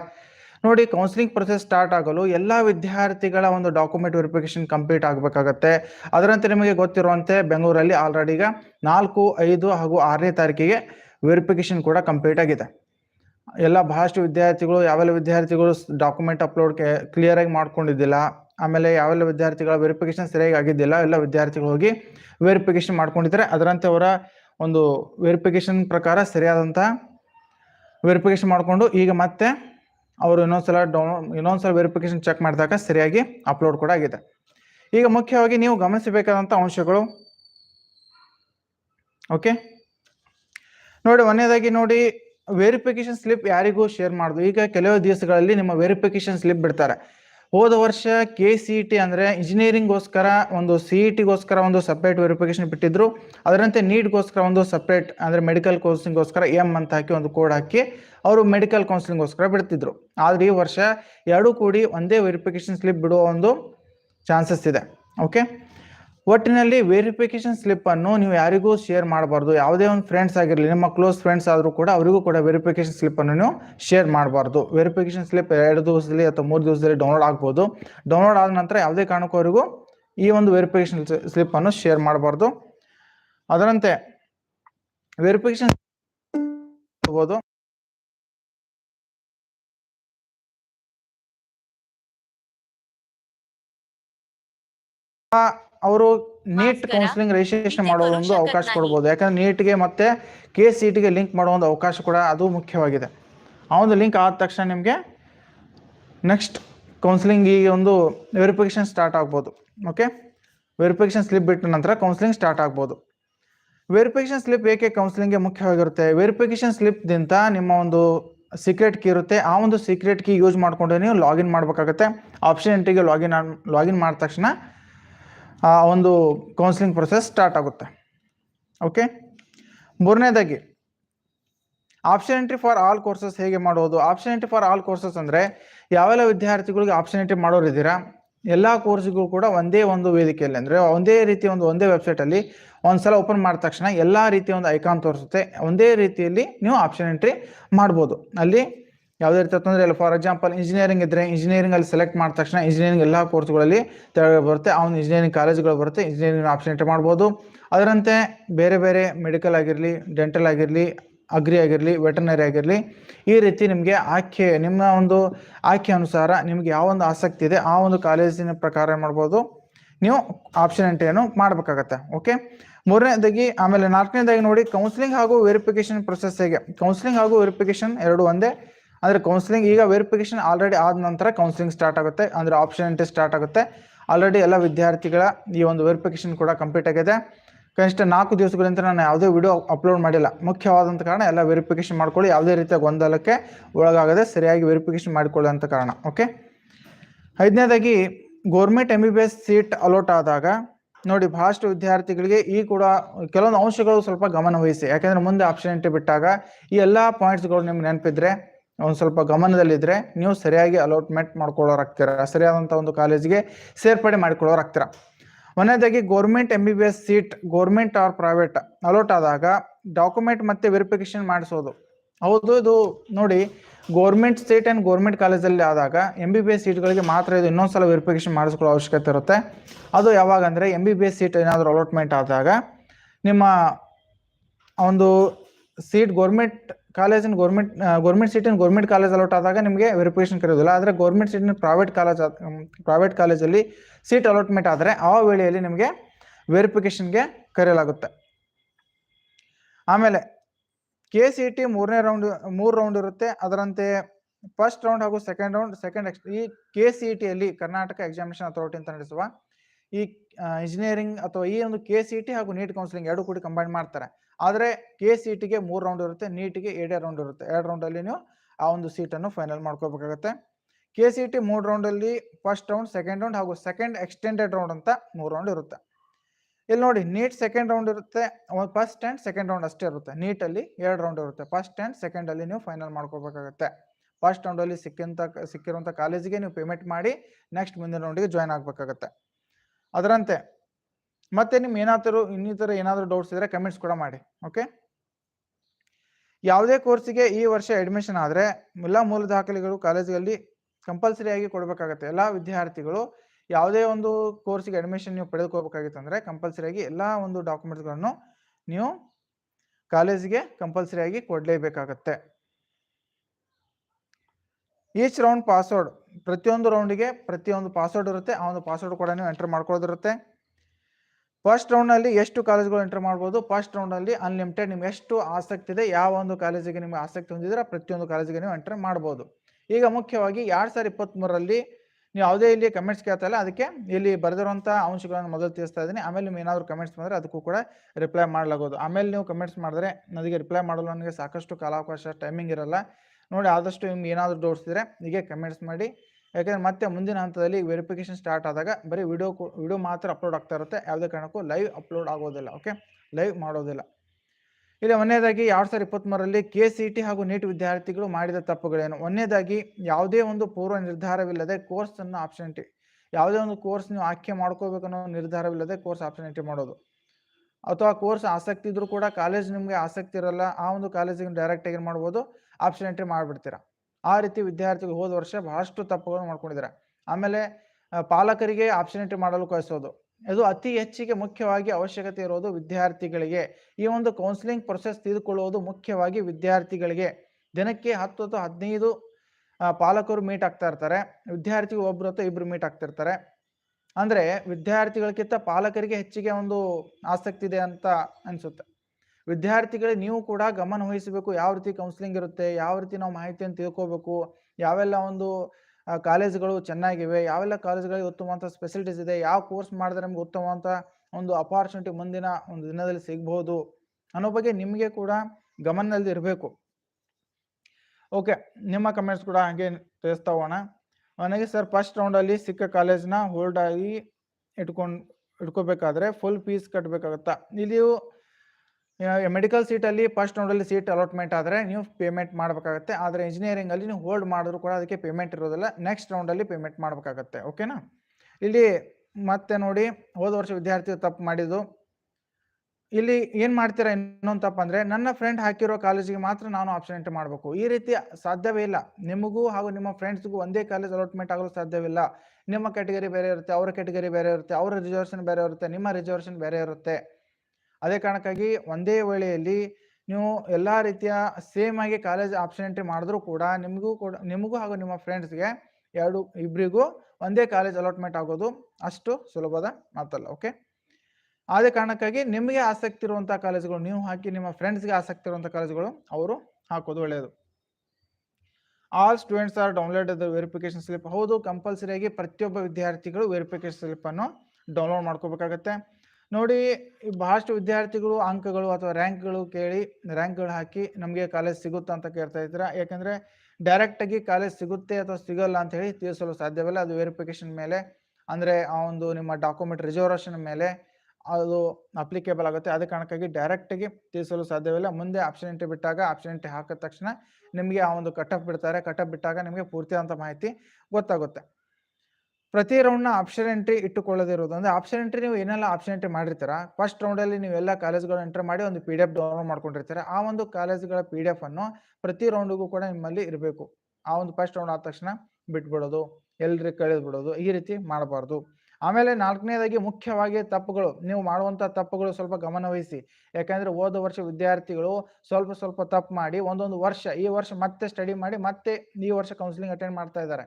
ನೋಡಿ ಕೌನ್ಸಿಲಿಂಗ್ ಪ್ರೊಸೆಸ್ ಸ್ಟಾರ್ಟ್ ಆಗಲು ಎಲ್ಲ ವಿದ್ಯಾರ್ಥಿಗಳ ಒಂದು ಡಾಕ್ಯುಮೆಂಟ್ ವೆರಿಫಿಕೇಶನ್ ಕಂಪ್ಲೀಟ್ ಆಗಬೇಕಾಗತ್ತೆ. ಅದರಂತೆ ನಿಮಗೆ ಗೊತ್ತಿರುವಂತೆ ಬೆಂಗಳೂರಲ್ಲಿ ಆಲ್ರೆಡಿ ಈಗ ನಾಲ್ಕು, ಐದು ಹಾಗೂ ಆರನೇ ತಾರೀಕಿಗೆ ವೆರಿಫಿಕೇಶನ್ ಕೂಡ ಕಂಪ್ಲೀಟ್ ಆಗಿದೆ. ಎಲ್ಲ ಬಹಳಷ್ಟು ವಿದ್ಯಾರ್ಥಿಗಳು, ಯಾವೆಲ್ಲ ವಿದ್ಯಾರ್ಥಿಗಳು ಡಾಕ್ಯುಮೆಂಟ್ ಅಪ್ಲೋಡ್ ಕ್ಲಿಯರ್ ಆಗಿ ಮಾಡ್ಕೊಂಡಿದ್ದಿಲ್ಲ, ಆಮೇಲೆ ಯಾವೆಲ್ಲ ವಿದ್ಯಾರ್ಥಿಗಳ ವೆರಿಫಿಕೇಶನ್ ಸರಿಯಾಗಿ ಆಗಿದ್ದಿಲ್ಲ, ಎಲ್ಲ ವಿದ್ಯಾರ್ಥಿಗಳು ಹೋಗಿ ವೆರಿಫಿಕೇಶನ್ ಮಾಡ್ಕೊಂಡಿದ್ದಾರೆ. ಅದರಂತೆ ಅವರ ಒಂದು ವೆರಿಫಿಕೇಶನ್ ಪ್ರಕಾರ ಸರಿಯಾದಂಥ ವೆರಿಫಿಕೇಶನ್ ಮಾಡಿಕೊಂಡು, ಈಗ ಮತ್ತೆ ಅವರು ಇನ್ನೊಂದ್ಸಲ ಡೌನ್ಲೋಡ್ ಇನ್ನೊಂದ್ಸಲ ವೆರಿಫಿಕೇಶನ್ ಚೆಕ್ ಮಾಡಿದಾಗ ಸರಿಯಾಗಿ ಅಪ್ಲೋಡ್ ಕೂಡ ಆಗಿದೆ. ಈಗ ಮುಖ್ಯವಾಗಿ ನೀವು ಗಮನಿಸಬೇಕಾದಂಥ ಅಂಶಗಳು. ಓಕೆ ನೋಡಿ, ಒಂದನೇದಾಗಿ ನೋಡಿ ವೆರಿಫಿಕೇಶನ್ ಸ್ಲಿಪ್ ಯಾರಿಗೂ ಶೇರ್ ಮಾಡುದು. ಈಗ ಕೆಲವು ದಿವಸಗಳಲ್ಲಿ ನಿಮ್ಮ ವೆರಿಫಿಕೇಶನ್ ಸ್ಲಿಪ್ ಬಿಡ್ತಾರೆ. ಹೋದ ವರ್ಷ ಕೆ ಸಿ ಟಿ ಅಂದರೆ ಇಂಜಿನಿಯರಿಂಗ್ಗೋಸ್ಕರ ಒಂದು ಸಿ ಇ ಟಿಗೋಸ್ಕರ ಒಂದು ಸಪ್ರೇಟ್ ವೆರಿಫಿಕೇಶನ್ ಬಿಟ್ಟಿದ್ರು. ಅದರಂತೆ ನೀಟ್ಗೋಸ್ಕರ ಒಂದು ಸಪ್ರೇಟ್ ಅಂದರೆ ಮೆಡಿಕಲ್ ಕೌನ್ಸಿಲಿಂಗ್ಗೋಸ್ಕರ ಎಂ ಅಂತ ಹಾಕಿ ಒಂದು ಕೋಡ್ ಹಾಕಿ ಅವರು ಮೆಡಿಕಲ್ ಕೌನ್ಸಿಲಿಂಗ್ಗೋಸ್ಕರ ಬಿಡ್ತಿದ್ರು. ಆದರೆ ಈ ವರ್ಷ ಎರಡೂ ಕೂಡಿ ಒಂದೇ ವೆರಿಫಿಕೇಶನ್ ಸ್ಲಿಪ್ ಬಿಡುವ ಒಂದು ಚಾನ್ಸಸ್ ಇದೆ. ಓಕೆ ಒಟ್ಟಿನಲ್ಲಿ ವೆರಿಫಿಕೇಶನ್ ಸ್ಲಿಪ್ ಅನ್ನು ನೀವು ಯಾರಿಗೂ ಶೇರ್ ಮಾಡಬಾರ್ದು. ಯಾವುದೇ ಒಂದು ಫ್ರೆಂಡ್ಸ್ ಆಗಿರಲಿ, ನಿಮ್ಮ ಕ್ಲೋಸ್ ಫ್ರೆಂಡ್ಸ್ ಆದರೂ ಕೂಡ ಅವರಿಗೂ ಕೂಡ ವೆರಿಫಿಕೇಶನ್ ಸ್ಲಿಪ್ ಅನ್ನು ನೀವು ಶೇರ್ ಮಾಡಬಾರ್ದು. ವೆರಿಫಿಕೇಶನ್ ಸ್ಲಿಪ್ ಎರಡು ದಿವಸದಲ್ಲಿ ಅಥವಾ ಮೂರು ದಿವಸದಲ್ಲಿ ಡೌನ್ಲೋಡ್ ಆಗ್ಬೋದು. ಡೌನ್ಲೋಡ್ ಆದ ನಂತರ ಯಾವುದೇ ಕಾರಣಕ್ಕೂ ಅವರಿಗೂ ಈ ಒಂದು ವೆರಿಫಿಕೇಶನ್ ಸ್ಲಿಪ್ ಅನ್ನು ಶೇರ್ ಮಾಡಬಾರ್ದು. ಅದರಂತೆ ವೆರಿಫಿಕೇಶನ್ ಅವರು ನೀಟ್. ಕೌನ್ಸಿಲಿಂಗ್ ರಿಜಿಸ್ಟ್ರೇಷನ್ ಮಾಡೋ ಒಂದು ಅವಕಾಶ ಕೊಡಬಹುದು ಕೊಡ್ಬೋದು. ಯಾಕಂದ್ರೆ ನೀಟ್ಗೆ ಮತ್ತೆ ಕೆ ಸಿಟಿಗೆ ಲಿಂಕ್ ಮಾಡೋ ಒಂದು ಅವಕಾಶ ಕೂಡ ಅದು ಮುಖ್ಯವಾಗಿದೆ. ಆ ಒಂದು ಲಿಂಕ್ ಆದ ತಕ್ಷಣ ನಿಮಗೆ ನೆಕ್ಸ್ಟ್ ಕೌನ್ಸಿಲಿಂಗ್ ಈ ಒಂದು ವೆರಿಫಿಕೇಶನ್ ಸ್ಟಾರ್ಟ್ ಆಗ್ಬೋದು. ಓಕೆ ವೆರಿಫಿಕೇಶನ್ ಸ್ಲಿಪ್ ಬಿಟ್ಟ ನಂತರ ಕೌನ್ಸಿಲಿಂಗ್ ಸ್ಟಾರ್ಟ್ ಆಗ್ಬೋದು. ವೆರಿಫಿಕೇಶನ್ ಸ್ಲಿಪ್ ಏಕೆ ಕೌನ್ಸಿಲಿಂಗ್ಗೆ ಮುಖ್ಯವಾಗಿರುತ್ತೆ? ವೆರಿಫಿಕೇಶನ್ ಸ್ಲಿಪ್ದಿಂದ ನಿಮ್ಮ ಒಂದು ಸೀಕ್ರೆಟ್ ಕೀ ಇರುತ್ತೆ. ಆ ಒಂದು ಸೀಕ್ರೆಟ್ ಕೀ ಯೂಸ್ ಮಾಡಿಕೊಂಡು ನೀವು ಲಾಗಿನ್ ಮಾಡಬೇಕಾಗುತ್ತೆ. ಆಪ್ಷನ್ ಎಂಟ್ರಿಗೆ ಲಾಗಿನ್ ಲಾಗಿನ್ ಮಾಡಿದ ತಕ್ಷಣ ಆ ಒಂದು ಕೌನ್ಸಿಲಿಂಗ್ ಪ್ರೊಸೆಸ್ ಸ್ಟಾರ್ಟ್ ಆಗುತ್ತೆ. ಓಕೆ ಮೂರನೇದಾಗಿ option entry for all courses ಹೇಗೆ ಮಾಡೋದು? Option entry for all courses ಅಂದರೆ, ಯಾವೆಲ್ಲ ವಿದ್ಯಾರ್ಥಿಗಳಿಗೆ ಆಪ್ಷನ್ ಎಂಟ್ರಿ ಮಾಡೋರು ಇದ್ದೀರಾ? ಎಲ್ಲ ಕೋರ್ಸ್ಗಳು ಕೂಡ ಒಂದೇ ಒಂದು ವೇದಿಕೆಯಲ್ಲಿ, ಅಂದರೆ ಒಂದೇ ರೀತಿ ಒಂದು, ಒಂದೇ ವೆಬ್ಸೈಟಲ್ಲಿ ಒಂದ್ಸಲ ಓಪನ್ ಮಾಡಿದ ತಕ್ಷಣ ಎಲ್ಲ ರೀತಿಯ ಒಂದು ಐಕಾನ್ ತೋರಿಸುತ್ತೆ. ಒಂದೇ ರೀತಿಯಲ್ಲಿ ನೀವು ಆಪ್ಷನ್ ಎಂಟ್ರಿ ಮಾಡ್ಬೋದು. ಅಲ್ಲಿ ಯಾವುದೇ ರೀತಿ ತೊಂದರೆ ಫಾರ್ ಎಕ್ಸಾಂಪಲ್ ಇಂಜಿನಿಯರಿಂಗ್ ಇದ್ದರೆ ಇಂಜಿನಿಯರಿಂಗ್ ಅಲ್ಲಿ ಸೆಲೆಕ್ಟ್ ಮಾಡಿದ ತಕ್ಷಣ ಇಂಜಿನಿಯರಿಂಗ್ ಎಲ್ಲ ಕೋರ್ಸ್ಗಳಲ್ಲಿ ಬರುತ್ತೆ. ಅವ್ನು ಇಂಜಿನಿಯರಿಂಗ್ ಕಾಲೇಜ್ಗಳು ಬರುತ್ತೆ. ಇಂಜಿನಿಯರಿಂಗ್ ಆಪ್ಷನ್ ಎಂಟರ್ ಮಾಡ್ಬೋದು. ಅದರಂತೆ ಬೇರೆ ಬೇರೆ ಮೆಡಿಕಲ್ ಆಗಿರಲಿ ಡೆಂಟಲ್ ಆಗಿರಲಿ ಅಗ್ರಿ ಆಗಿರಲಿ ವೆಟರ್ನರಿ ಆಗಿರಲಿ, ಈ ರೀತಿ ನಿಮಗೆ ಆಯ್ಕೆ, ನಿಮ್ಮ ಒಂದು ಆಯ್ಕೆ ಅನುಸಾರ ನಿಮಗೆ ಯಾವ ಒಂದು ಆಸಕ್ತಿ ಇದೆ, ಆ ಒಂದು ಕಾಲೇಜಿನ ಪ್ರಕಾರ ಮಾಡ್ಬೋದು? ನೀವು ಆಪ್ಷನ್ ಎಂಟ್ರಿಯನ್ನು ಮಾಡಬೇಕಾಗತ್ತೆ. ಓಕೆ ಮೂರನೇದಾಗಿ, ಆಮೇಲೆ ನಾಲ್ಕನೇದಾಗಿ ನೋಡಿ ಕೌನ್ಸಿಲಿಂಗ್ ಹಾಗೂ ವೆರಿಫಿಕೇಶನ್ ಪ್ರೊಸೆಸ್ ಹೇಗೆ? ಕೌನ್ಸಿಲಿಂಗ್ ಹಾಗೂ ವೆರಿಫಿಕೇಶನ್ ಎರಡು ಒಂದೇ. ಅಂದರೆ ಕೌನ್ಸಿಲಿಂಗ್ ಈಗ ವೆರಿಫಿಕೇಶನ್ ಆಲ್ರೆಡಿ ಆದ ನಂತರ ಕೌನ್ಸಿಲಿಂಗ್ ಸ್ಟಾರ್ಟ್ ಆಗುತ್ತೆ. ಅಂದರೆ ಆಪ್ಷನ್ ಎಂಟ್ರಿ ಸ್ಟಾರ್ಟ್ ಆಗುತ್ತೆ. ಆಲ್ರೆಡಿ ಎಲ್ಲ ವಿದ್ಯಾರ್ಥಿಗಳ ಈ ಒಂದು ವೆರಿಫಿಕೇಶನ್ ಕೂಡ ಕಂಪ್ಲೀಟ್ ಆಗಿದೆ. ಕನಿಷ್ಠ ನಾಲ್ಕು ದಿವಸಗಳಿಂದ ನಾನು ಯಾವುದೇ ವಿಡಿಯೋ ಅಪ್ಲೋಡ್ ಮಾಡಿಲ್ಲ. ಮುಖ್ಯವಾದಂಥ ಕಾರಣ ಎಲ್ಲ ವೆರಿಫಿಕೇಶನ್ ಮಾಡ್ಕೊಳ್ಳಿ. ಯಾವುದೇ ರೀತಿಯ ಗೊಂದಲಕ್ಕೆ ಒಳಗಾಗದೆ ಸರಿಯಾಗಿ ವೆರಿಫಿಕೇಶನ್ ಮಾಡಿಕೊಳ್ಳಿ ಅಂತ ಕಾರಣ. Okay ಐದನೇದಾಗಿ government M B B S seat allot ಆದಾಗ ನೋಡಿ ಬಹಳಷ್ಟು ವಿದ್ಯಾರ್ಥಿಗಳಿಗೆ ಈ ಕೂಡ ಕೆಲವೊಂದು ಅಂಶಗಳು ಸ್ವಲ್ಪ ಗಮನ ವಹಿಸಿ. ಯಾಕಂದ್ರೆ ಮುಂದೆ ಎಂಟ್ರಿ ಬಿಟ್ಟಾಗ ಈ ಎಲ್ಲ ಪಾಯಿಂಟ್ಸ್ಗಳು ನಿಮ್ಗೆ ನೆನಪಿದ್ರೆ ಒಂದು ಸ್ವಲ್ಪ ಗಮನದಲ್ಲಿದ್ದರೆ ನೀವು ಸರಿಯಾಗಿ ಅಲಾಟ್ಮೆಂಟ್ ಮಾಡ್ಕೊಳ್ಳೋರಾಗ್ತೀರ ಸರಿಯಾದಂಥ ಒಂದು ಕಾಲೇಜಿಗೆ ಸೇರ್ಪಡೆ ಮಾಡಿಕೊಳ್ಳೋರಾಗ್ತೀರ. ಒಂದನೇದಾಗಿ government M B B S seat government or private allot ಆದಾಗ ಡಾಕ್ಯುಮೆಂಟ್ ಮತ್ತೆ ವೆರಿಫಿಕೇಶನ್ ಮಾಡಿಸೋದು. ಹೌದು, ಇದು ನೋಡಿ ಗೌರ್ಮೆಂಟ್ ಸೀಟ್ ಆ್ಯಂಡ್ ಗೌರ್ಮೆಂಟ್ ಕಾಲೇಜಲ್ಲಿ ಆದಾಗ ಎಂ ಬಿ ಬಿ ಎಸ್ ಸೀಟ್ಗಳಿಗೆ ಮಾತ್ರ ಇದು ಇನ್ನೊಂದ್ಸಲ ವೆರಿಫಿಕೇಶನ್ ಮಾಡಿಸ್ಕೊಳ್ಳೋ ಅವಶ್ಯಕತೆ ಇರುತ್ತೆ. ಅದು ಯಾವಾಗ ಅಂದರೆ M B B S seat ಏನಾದರೂ ಅಲೋಟ್ಮೆಂಟ್ ಆದಾಗ ನಿಮ್ಮ ಒಂದು ಸೀಟ್ ಗೌರ್ಮೆಂಟ್ ಕಾಲೇಜಿನ ಗೌರ್ಮೆಂಟ್ ಗೌರ್ಮೆಂಟ್ ಸೀಟಿನ ಗೌರ್ಮೆಂಟ್ ಕಾಲೇಜ್ ಅಲೌಟ್ ಆದಾಗ ನಿಮಗೆ ವೆರಿಫಿಕೇಶನ್ ಕರೆಯೋದಿಲ್ಲ ಆದರೆ ಗೌರ್ಮೆಂಟ್ ಸೀಟಿನ ಪ್ರೈವೇಟ್ ಕಾಲೇಜ್ ಪ್ರೈವೇಟ್ ಕಾಲೇಜಲ್ಲಿ ಸೀಟ್ ಅಲಾಟ್ಮೆಂಟ್ ಆದರೆ ಆ ವೇಳೆಯಲ್ಲಿ ನಿಮಗೆ ವೆರಿಫಿಕೇಶನ್ಗೆ ಕರೆಯಲಾಗುತ್ತೆ. ಆಮೇಲೆ ಕೆ ಸಿ ಟಿ ಮೂರನೇ ರೌಂಡ್ ಮೂರು ರೌಂಡ್ ಇರುತ್ತೆ. ಅದರಂತೆ ಫಸ್ಟ್ ರೌಂಡ್ ಹಾಗೂ ಸೆಕೆಂಡ್ ರೌಂಡ್ ಸೆಕೆಂಡ್ ಎಕ್ಸ್ ಈ ಕೆ ಸಿ ಟಿಯಲ್ಲಿ ಕರ್ನಾಟಕ ಎಕ್ಸಾಮಿನೇಷನ್ ಅಥಾರಿಟಿ ಅಂತ ನಡೆಸುವ ಈ ಇಂಜಿನಿಯರಿಂಗ್ ಅಥವಾ ಈ ಒಂದು ಕೆ ಸಿ ಟಿ ಹಾಗೂ ನೀಟ್ ಕೌನ್ಸಿಲಿಂಗ್ ಎರಡು ಕೂಡಿ ಕಂಬೈನ್ ಮಾಡ್ತಾರೆ. ಆದರೆ ಕೆ ಸಿ ಟಿಗೆ ಮೂರು ರೌಂಡ್ ಇರುತ್ತೆ ನೀಟಿಗೆ ಎರಡೇ ರೌಂಡ್ ಇರುತ್ತೆ. ಎರಡು ರೌಂಡಲ್ಲಿ ನೀವು ಆ ಒಂದು ಸೀಟನ್ನು ಫೈನಲ್ ಮಾಡ್ಕೋಬೇಕಾಗುತ್ತೆ. ಕೆ ಸಿ ಟಿ ಮೂರು ರೌಂಡಲ್ಲಿ ಫಸ್ಟ್ ರೌಂಡ್ ಸೆಕೆಂಡ್ ರೌಂಡ್ ಹಾಗೂ ಸೆಕೆಂಡ್ ಎಕ್ಸ್ಟೆಂಡೆಡ್ ರೌಂಡ್ ಅಂತ ಮೂರು ರೌಂಡ್ ಇರುತ್ತೆ. ಇಲ್ಲಿ ನೋಡಿ ನೀಟ್ ಸೆಕೆಂಡ್ ರೌಂಡ್ ಇರುತ್ತೆ ಫಸ್ಟ್ ಆ್ಯಂಡ್ ಸೆಕೆಂಡ್ ರೌಂಡ್ ಅಷ್ಟೇ ಇರುತ್ತೆ. ನೀಟಲ್ಲಿ ಎರಡು ರೌಂಡ್ ಇರುತ್ತೆ. ಫಸ್ಟ್ ಆ್ಯಂಡ್ ಸೆಕೆಂಡಲ್ಲಿ ನೀವು ಫೈನಲ್ ಮಾಡ್ಕೋಬೇಕಾಗುತ್ತೆ. ಫಸ್ಟ್ ರೌಂಡಲ್ಲಿ ಸಿಕ್ಕಿಂತ, ಸಿಕ್ಕಿರುವಂಥ ಕಾಲೇಜಿಗೆ ನೀವು ಪೇಮೆಂಟ್ ಮಾಡಿ ನೆಕ್ಸ್ಟ್ ಮುಂದಿನ ರೌಂಡಿಗೆ ಜಾಯ್ನ್ ಆಗಬೇಕಾಗತ್ತೆ. ಅದರಂತೆ. ಮತ್ತೆ ನಿಮ್ಗೆ ಏನಾದರೂ, ಇನ್ನಿತರ ಏನಾದರೂ ಡೌಟ್ಸ್ ಇದ್ರೆ ಕಮೆಂಟ್ಸ್ ಕೂಡ ಮಾಡಿ ಓಕೆ ಯಾವುದೇ ಕೋರ್ಸಿಗೆ ಈ ವರ್ಷ ಅಡ್ಮಿಷನ್ ಆದರೆ, ಎಲ್ಲ ಮೂಲ ದಾಖಲೆಗಳು ಕಾಲೇಜ್ಗಳಲ್ಲಿ ಕಂಪಲ್ಸರಿ ಆಗಿ ಕೊಡಬೇಕಾಗತ್ತೆ. ಎಲ್ಲ ವಿದ್ಯಾರ್ಥಿಗಳು ಯಾವುದೇ ಒಂದು ಕೋರ್ಸಿಗೆ ಅಡ್ಮಿಷನ್ ನೀವು ಪಡೆದುಕೋಬೇಕಾಗಿತ್ತು ಅಂದರೆ ಕಂಪಲ್ಸರಿಯಾಗಿ ಎಲ್ಲ ಒಂದು ಡಾಕ್ಯುಮೆಂಟ್ಸ್ಗಳನ್ನು ನೀವು ಕಾಲೇಜಿಗೆ ಕಂಪಲ್ಸರಿಯಾಗಿ ಕೊಡಲೇಬೇಕಾಗತ್ತೆ. ಈಚ್ ರೌಂಡ್ ಪಾಸ್ವರ್ಡ್ ಪ್ರತಿಯೊಂದು ರೌಂಡಿಗೆ ಪ್ರತಿಯೊಂದು ಪಾಸ್ವರ್ಡ್ ಇರುತ್ತೆ. ಆ ಒಂದು ಪಾಸ್ವರ್ಡ್ ಕೂಡ ನೀವು ಎಂಟರ್ ಮಾಡ್ಕೊಳ್ಳೋದಿರುತ್ತೆ ಫಸ್ಟ್ ರೌಂಡ್ನಲ್ಲಿ ಎಷ್ಟು ಕಾಲೇಜ್ಗಳು ಎಂಟರ್ ಮಾಡ್ಬೋದು? ಫಸ್ಟ್ ರೌಂಡಲ್ಲಿ ಅನ್ಲಿಮಿಟೆಡ್ ನಿಮ್ಗೆ ಎಷ್ಟು ಆಸಕ್ತಿ ಇದೆ? ಯಾವ ಒಂದು ಕಾಲೇಜಿಗೆ ನಿಮಗೆ ಆಸಕ್ತಿ ಹೊಂದಿದ್ರೆ ಪ್ರತಿಯೊಂದು ಕಾಲೇಜಿಗೆ ನೀವು ಎಂಟರ್ ಮಾಡ್ಬೋದು. ಈಗ ಮುಖ್ಯವಾಗಿ ಎರಡು ಸಾವಿರದ ಇಪ್ಪತ್ತ್ಮೂರರಲ್ಲಿ ನೀವು ಯಾವುದೇ ಇಲ್ಲಿ ಕಮೆಂಟ್ಸ್ ಕೇಳ್ತಾ ಅದಕ್ಕೆ ಇಲ್ಲಿ ಬರೆದಿರುವಂಥ ಅಂಶಗಳನ್ನು ಮೊದಲು ತಿಳಿಸ್ತಾ ಇದ್ದೀನಿ. ಆಮೇಲೆ ನೀವು ಏನಾದರೂ ಕಮೆಂಟ್ಸ್ ಬಂದರೆ ಅದಕ್ಕೂ ಕೂಡ ರಿಪ್ಲೈ ಮಾಡಲಾಗೋದು. ಆಮೇಲೆ ನೀವು ಕಮೆಂಟ್ಸ್ ಮಾಡಿದ್ರೆ ನನಗೆ ರಿಪ್ಲೈ ಮಾಡಲು ನನಗೆ ಸಾಕಷ್ಟು ಕಾಲಾವಕಾಶ ಟೈಮಿಂಗ್ ಇರಲ್ಲ. ನೋಡಿ ಆದಷ್ಟು ನಿಮ್ಗೆ ಏನಾದರೂ ಡೌಟ್ಸ್ ಇದ್ದರೆ ಹೀಗೆ ಕಮೆಂಟ್ಸ್ ಮಾಡಿ. ಯಾಕಂದ್ರೆ ಮತ್ತೆ ಮುಂದಿನ ಹಂತದಲ್ಲಿ ವೆರಿಫಿಕೇಶನ್ ಸ್ಟಾರ್ಟ್ ಆದಾಗ ಬರೀ ವಿಡಿಯೋ ವಿಡಿಯೋ ಮಾತ್ರ ಅಪ್ಲೋಡ್ ಆಗ್ತಾ ಇರುತ್ತೆ. ಯಾವುದೇ ಕಾರಣಕ್ಕೂ ಲೈವ್ ಅಪ್ಲೋಡ್ ಆಗೋದಿಲ್ಲ ಓಕೆ ಲೈವ್ ಮಾಡೋದಿಲ್ಲ. ಇಲ್ಲಿ ಒಂದನೇದಾಗಿ ಎರಡು ಸಾವಿರದ ಇಪ್ಪತ್ತ್ಮೂರರಲ್ಲಿ ಕೆ ಸಿ ಟಿ ಹಾಗೂ ನೀಟ್ ವಿದ್ಯಾರ್ಥಿಗಳು ಮಾಡಿದ ತಪ್ಪುಗಳೇನು? ಒಂದನೇದಾಗಿ ಯಾವುದೇ ಒಂದು ಪೂರ್ವ ನಿರ್ಧಾರವಿಲ್ಲದೆ ಕೋರ್ಸನ್ನು ಆಪ್ಷನಿಟಿ ಯಾವುದೇ ಒಂದು ಕೋರ್ಸ್ ನೀವು ಆಯ್ಕೆ ಮಾಡ್ಕೋಬೇಕು ಅನ್ನೋ ನಿರ್ಧಾರವಿಲ್ಲದೆ ಕೋರ್ಸ್ ಆಪ್ಷನಿಟಿ ಮಾಡೋದು. ಅಥವಾ ಕೋರ್ಸ್ ಆಸಕ್ತಿ ಇದ್ರೂ ಕೂಡ ಕಾಲೇಜ್ ನಿಮಗೆ ಆಸಕ್ತಿ ಇರಲ್ಲ, ಆ ಒಂದು ಕಾಲೇಜಿಗೆ ಡೈರೆಕ್ಟಾಗಿ ಏನು ಮಾಡ್ಬೋದು? ಆಪ್ಷನ್ ಎಂಟ್ರಿ ಮಾಡಿಬಿಡ್ತೀರಾ. ಆ ರೀತಿ ವಿದ್ಯಾರ್ಥಿಗಳು ಹೋದ ವರ್ಷ ಬಹಳಷ್ಟು ತಪ್ಪುಗಳನ್ನು ಮಾಡ್ಕೊಂಡಿದ್ದಾರೆ. ಆಮೇಲೆ ಪಾಲಕರಿಗೆ ಆಪ್ಷನ್ ಎಂಟ್ರಿ ಮಾಡಲು ಕಳಿಸೋದು. ಇದು ಅತಿ ಹೆಚ್ಚಿಗೆ ಮುಖ್ಯವಾಗಿ ಅವಶ್ಯಕತೆ ಇರೋದು ವಿದ್ಯಾರ್ಥಿಗಳಿಗೆ. ಈ ಒಂದು ಕೌನ್ಸಿಲಿಂಗ್ ಪ್ರೊಸೆಸ್ ತಿಳಿದುಕೊಳ್ಳುವುದು ಮುಖ್ಯವಾಗಿ ವಿದ್ಯಾರ್ಥಿಗಳಿಗೆ. ದಿನಕ್ಕೆ ಹತ್ತು ಅಥವಾ ಹದಿನೈದು ಪಾಲಕರು ಮೀಟ್ ಆಗ್ತಾ ಇರ್ತಾರೆ. ವಿದ್ಯಾರ್ಥಿ ಒಬ್ರು ಅಥವಾ ಇಬ್ರು ಮೀಟ್ ಆಗ್ತಿರ್ತಾರೆ ಅಂದ್ರೆ ವಿದ್ಯಾರ್ಥಿಗಳಿಗಿಂತ ಪಾಲಕರಿಗೆ ಹೆಚ್ಚಿಗೆ ಒಂದು ಆಸಕ್ತಿ ಇದೆ ಅಂತ ಅನ್ಸುತ್ತೆ. ವಿದ್ಯಾರ್ಥಿಗಳಿಗೆ ನೀವು ಕೂಡ ಗಮನ ವಹಿಸಬೇಕು. ಯಾವ ರೀತಿ ಕೌನ್ಸಿಲಿಂಗ್ ಇರುತ್ತೆ, ಯಾವ ರೀತಿ ನಾವು ಮಾಹಿತಿಯನ್ನು ತಿಳ್ಕೋಬೇಕು, ಯಾವೆಲ್ಲ ಒಂದು ಕಾಲೇಜುಗಳು ಚೆನ್ನಾಗಿವೆ, ಯಾವೆಲ್ಲ ಕಾಲೇಜುಗಳಿಗೆ ಉತ್ತಮವಂತ ಫೆಸಿಲಿಟೀಸ್ ಇದೆ, ಯಾವ ಕೋರ್ಸ್ ಮಾಡಿದ್ರೆ ನಮ್ಗೆ ಉತ್ತಮವಂತ ಒಂದು ಅಪಾರ್ಚುನಿಟಿ ಮುಂದಿನ ಒಂದು ದಿನದಲ್ಲಿ ಸಿಗ್ಬೋದು ಅನ್ನೋ ಬಗ್ಗೆ ನಿಮಗೆ ಕೂಡ ಗಮನದಲ್ಲಿ ಇರಬೇಕು. ಓಕೆ ನಿಮ್ಮ ಕಮೆಂಟ್ಸ್ ಕೂಡ ಹಾಗೆ ತಿಳಿಸ್ತಾ ಹೋಗೋಣ. ನನಗೆ ಸರ್ ಫಸ್ಟ್ ರೌಂಡಲ್ಲಿ ಸಿಕ್ಕ ಕಾಲೇಜ್ನ ಹೋಲ್ಡ್ ಆಗಿ ಇಟ್ಕೊಂಡು, ಇಟ್ಕೋಬೇಕಾದ್ರೆ ಫುಲ್ ಫೀಸ್ ಕಟ್ಟಬೇಕಾಗತ್ತಾ ಇಲ್ಲಿ ಮೆಡಿಕಲ್ ಸೀಟಲ್ಲಿ ಫಸ್ಟ್ ರೌಂಡಲ್ಲಿ ಸೀಟ್ ಅಲಾಟ್ಮೆಂಟ್ ಆದರೆ ನೀವು ಪೇಮೆಂಟ್ ಮಾಡಬೇಕಾಗತ್ತೆ. ಆದರೆ ಇಂಜಿನಿಯರಿಂಗಲ್ಲಿ ನೀವು ಹೋಲ್ಡ್ ಮಾಡಿದ್ರು ಕೂಡ ಅದಕ್ಕೆ ಪೇಮೆಂಟ್ ಇರೋದಿಲ್ಲ. ನೆಕ್ಸ್ಟ್ ರೌಂಡಲ್ಲಿ ಪೇಮೆಂಟ್ ಮಾಡಬೇಕಾಗತ್ತೆ. ಓಕೆನಾ ಇಲ್ಲಿ ಮತ್ತೆ ನೋಡಿ, ಹೋದ ವರ್ಷ ವಿದ್ಯಾರ್ಥಿ ತಪ್ಪು ಮಾಡಿದ್ದು. ಇಲ್ಲಿ ಏನು ಮಾಡ್ತೀರಾ ಇನ್ನೊಂದು ತಪ್ಪು ನನ್ನ ಫ್ರೆಂಡ್ ಹಾಕಿರೋ ಕಾಲೇಜಿಗೆ ಮಾತ್ರ ನಾನು ಆಪ್ಷನ್ ಮಾಡಬೇಕು. ಈ ರೀತಿ ಸಾಧ್ಯವೇ ಇಲ್ಲ. ನಿಮಗೂ ಹಾಗೂ ನಿಮ್ಮ ಫ್ರೆಂಡ್ಸ್ಗೂ ಒಂದೇ ಕಾಲೇಜ್ ಅಲಾಟ್ಮೆಂಟ್ ಆಗಲು ಸಾಧ್ಯವಿಲ್ಲ. ನಿಮ್ಮ ಕ್ಯಾಟಗರಿ ಬೇರೆ ಇರುತ್ತೆ, ಅವರ ಕ್ಯಾಟಗರಿ ಬೇರೆ ಇರುತ್ತೆ, ಅವರ ರಿಸರ್ವೇಷನ್ ಬೇರೆ ಇರುತ್ತೆ, ನಿಮ್ಮ ರಿಸರ್ವೇಷನ್ ಬೇರೆ ಇರುತ್ತೆ. ಅದೇ ಕಾರಣಕ್ಕಾಗಿ ಒಂದೇ ವೇಳೆಯಲ್ಲಿ ನೀವು ಎಲ್ಲ ರೀತಿಯ ಸೇಮ್ ಆಗಿ ಕಾಲೇಜ್ ಆಪ್ಷನ್ ಎಂಟ್ರಿ ಮಾಡಿದ್ರೂ ಕೂಡ ನಿಮಗೂ ಕೂಡ, ನಿಮಗೂ ಹಾಗೂ ನಿಮ್ಮ ಫ್ರೆಂಡ್ಸ್ಗೆ ಎರಡು ಇಬ್ಬರಿಗೂ ಒಂದೇ ಕಾಲೇಜ್ ಅಲಾಟ್ಮೆಂಟ್ ಆಗೋದು ಅಷ್ಟು ಸುಲಭದ ಮಾತಲ್ಲ ಓಕೆ ಆದ ಕಾರಣಕ್ಕಾಗಿ ನಿಮಗೆ ಆಸಕ್ತಿ ಇರುವಂಥ ಕಾಲೇಜುಗಳು ನೀವು ಹಾಕಿ ನಿಮ್ಮ ಫ್ರೆಂಡ್ಸ್ಗೆ ಆಸಕ್ತಿ ಇರುವಂಥ ಕಾಲೇಜುಗಳು ಅವರು ಹಾಕೋದು ಒಳ್ಳೆಯದು all students are download the verification slip ಹೌದು ಕಂಪಲ್ಸರಿಯಾಗಿ ಪ್ರತಿಯೊಬ್ಬ ವಿದ್ಯಾರ್ಥಿಗಳು ವೆರಿಫಿಕೇಶನ್ ಸ್ಲಿಪ್ಪನ್ನು ಡೌನ್ಲೋಡ್ ಮಾಡ್ಕೋಬೇಕಾಗತ್ತೆ. ನೋಡಿ ಬಹಳಷ್ಟು ವಿದ್ಯಾರ್ಥಿಗಳು ಅಂಕಗಳು ಅಥವಾ ರ್ಯಾಂಕ್ಗಳು ಕೇಳಿ, ರ್ಯಾಂಕ್ಗಳು ಹಾಕಿ ನಮಗೆ ಕಾಲೇಜ್ ಸಿಗುತ್ತಾ ಅಂತ ಕೇಳ್ತಾ ಇದ್ದೀರಾ? ಡೈರೆಕ್ಟ್ ಡೈರೆಕ್ಟಾಗಿ ಕಾಲೇಜ್ ಸಿಗುತ್ತೆ ಅಥವಾ ಸಿಗಲ್ಲ ಅಂತ ಹೇಳಿ ತಿಳಿಸಲು ಸಾಧ್ಯವಿಲ್ಲ. ಅದು ವೆರಿಫಿಕೇಶನ್ ಮೇಲೆ, ಅಂದರೆ ಆ ಒಂದು ನಿಮ್ಮ ಡಾಕ್ಯುಮೆಂಟ್ ರಿಸರ್ವೇಷನ್ ಮೇಲೆ ಅದು ಅಪ್ಲಿಕೇಬಲ್ ಆಗುತ್ತೆ. ಅದೇ ಕಾರಣಕ್ಕಾಗಿ ಡೈರೆಕ್ಟಾಗಿ ತಿಳಿಸಲು ಸಾಧ್ಯವಿಲ್ಲ. ಮುಂದೆ ಆಪ್ಷನ್ ಎಂಟ್ರಿ ಬಿಟ್ಟಾಗ ಆಪ್ಷನ್ ಎಂಟ್ರಿ ಹಾಕಿದ ತಕ್ಷಣ ನಿಮಗೆ ಆ ಒಂದು ಕಟ್ ಆಫ್ ಬಿಡ್ತಾರೆ. ಕಟ್ ಆಫ್ ಬಿಟ್ಟಾಗ ನಿಮಗೆ ಅಂತ ಮಾಹಿತಿ ಗೊತ್ತಾಗುತ್ತೆ. ಪ್ರತಿ ರೌಂಡ್ನ ಆಪ್ಷನ್ ಎಂಟ್ರಿ ಇಟ್ಟುಕೊಳ್ಳದಿರುವುದು. ಅಂದರೆ ಆಪ್ಷನ್ ಎಂಟ್ರಿ ನೀವು ಏನೆಲ್ಲ ಆಪ್ಷನ್ ಎಂಟ್ರಿ ಮಾಡಿರ್ತೀರ? ಫಸ್ಟ್ ರೌಂಡಲ್ಲಿ ನೀವು ಎಲ್ಲ ಕಾಲೇಜ್ಗಳು ಎಂಟರ್ ಮಾಡಿ ಒಂದು ಪಿ ಡಿ ಎಫ್ ಡೌನ್ಲೋಡ್ ಮಾಡ್ಕೊಂಡಿರ್ತೀರ? ಆ ಒಂದು ಕಾಲೇಜ್ಗಳ ಪಿ ಡಿ ಎಫ್ ಅನ್ನು ಪ್ರತಿ ರೌಂಡಿಗೂ ಕೂಡ ನಿಮ್ಮಲ್ಲಿ ಇರಬೇಕು. ಆ ಒಂದು ಫಸ್ಟ್ ರೌಂಡ್ ಆದ ತಕ್ಷಣ ಬಿಟ್ಬಿಡೋದು ಎಲ್ರಿಗೆ ಕಳೆದು ಬಿಡೋದು ಈ ರೀತಿ ಮಾಡಬಾರ್ದು. ಆಮೇಲೆ ನಾಲ್ಕನೇದಾಗಿ ಮುಖ್ಯವಾಗಿ ತಪ್ಪುಗಳು. ನೀವು ಮಾಡುವಂಥ ತಪ್ಪುಗಳು ಸ್ವಲ್ಪ ಗಮನವಹಿಸಿ ಯಾಕಂದ್ರೆ ಹೋದ ವರ್ಷ ವಿದ್ಯಾರ್ಥಿಗಳು ಸ್ವಲ್ಪ ಸ್ವಲ್ಪ ತಪ್ಪು ಮಾಡಿ, ಒಂದೊಂದು ವರ್ಷ, ಈ ವರ್ಷ ಮತ್ತೆ ಸ್ಟಡಿ ಮಾಡಿ, ಮತ್ತೆ ಈ ವರ್ಷ ಕೌನ್ಸಿಲಿಂಗ್ ಅಟೆಂಡ್ ಮಾಡ್ತಾ ಇದ್ದಾರೆ.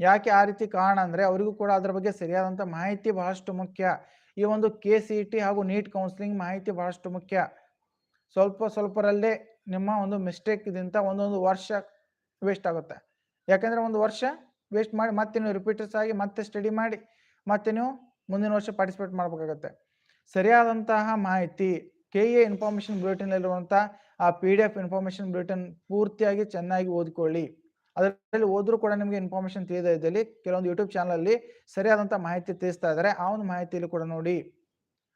ಯಾಕೆ ಆ ರೀತಿ ಕಾರಣ ಅಂದ್ರೆ ಅವರಿಗೂ ಕೂಡ ಅದರ ಬಗ್ಗೆ ಸರಿಯಾದಂಥ ಮಾಹಿತಿ ಬಹಳಷ್ಟು ಮುಖ್ಯ. ಈ ಒಂದು ಕೆ ಸಿ ಟಿ ಹಾಗೂ ನೀಟ್ ಕೌನ್ಸಿಲಿಂಗ್ ಮಾಹಿತಿ ಬಹಳಷ್ಟು ಮುಖ್ಯ. ಸ್ವಲ್ಪ ಸ್ವಲ್ಪರಲ್ಲೇ ನಿಮ್ಮ ಒಂದು ಮಿಸ್ಟೇಕ್ ಇದಿಂತ ಒಂದೊಂದು ವರ್ಷ ವೇಸ್ಟ್ ಆಗುತ್ತೆ. ಯಾಕಂದ್ರೆ ಒಂದು ವರ್ಷ ವೇಸ್ಟ್ ಮಾಡಿ ಮತ್ತೆ ನೀವು ರಿಪೀಟರ್ಸ್ ಆಗಿ ಮತ್ತೆ ಸ್ಟಡಿ ಮಾಡಿ ಮತ್ತೆ ನೀವು ಮುಂದಿನ ವರ್ಷ ಪಾರ್ಟಿಸಿಪೇಟ್ ಮಾಡಬೇಕಾಗತ್ತೆ. ಸರಿಯಾದಂತಹ ಮಾಹಿತಿ ಕೆ ಎ ಇನ್ಫಾರ್ಮೇಶನ್ ಬುಲೆಟಿನಲ್ಲಿರುವಂಥ ಆ P D F information bulletin ಪೂರ್ತಿಯಾಗಿ ಚೆನ್ನಾಗಿ ಓದ್ಕೊಳ್ಳಿ. ಅದರಲ್ಲಿ ಹೋದ್ರೂ ಕೂಡ ನಿಮಗೆ ಇನ್ಫಾರ್ಮೇಶನ್ ತಿಳಿದ ಇದ್ದಲ್ಲಿ ಕೆಲವೊಂದು ಯೂಟ್ಯೂಬ್ ಚಾನಲಲ್ಲಿ ಸರಿಯಾದಂಥ ಮಾಹಿತಿ ತಿಳಿಸ್ತಾ ಇದ್ದಾರೆ ಆ ಒಂದು ಮಾಹಿತಿಯಲ್ಲಿ ಕೂಡ ನೋಡಿ.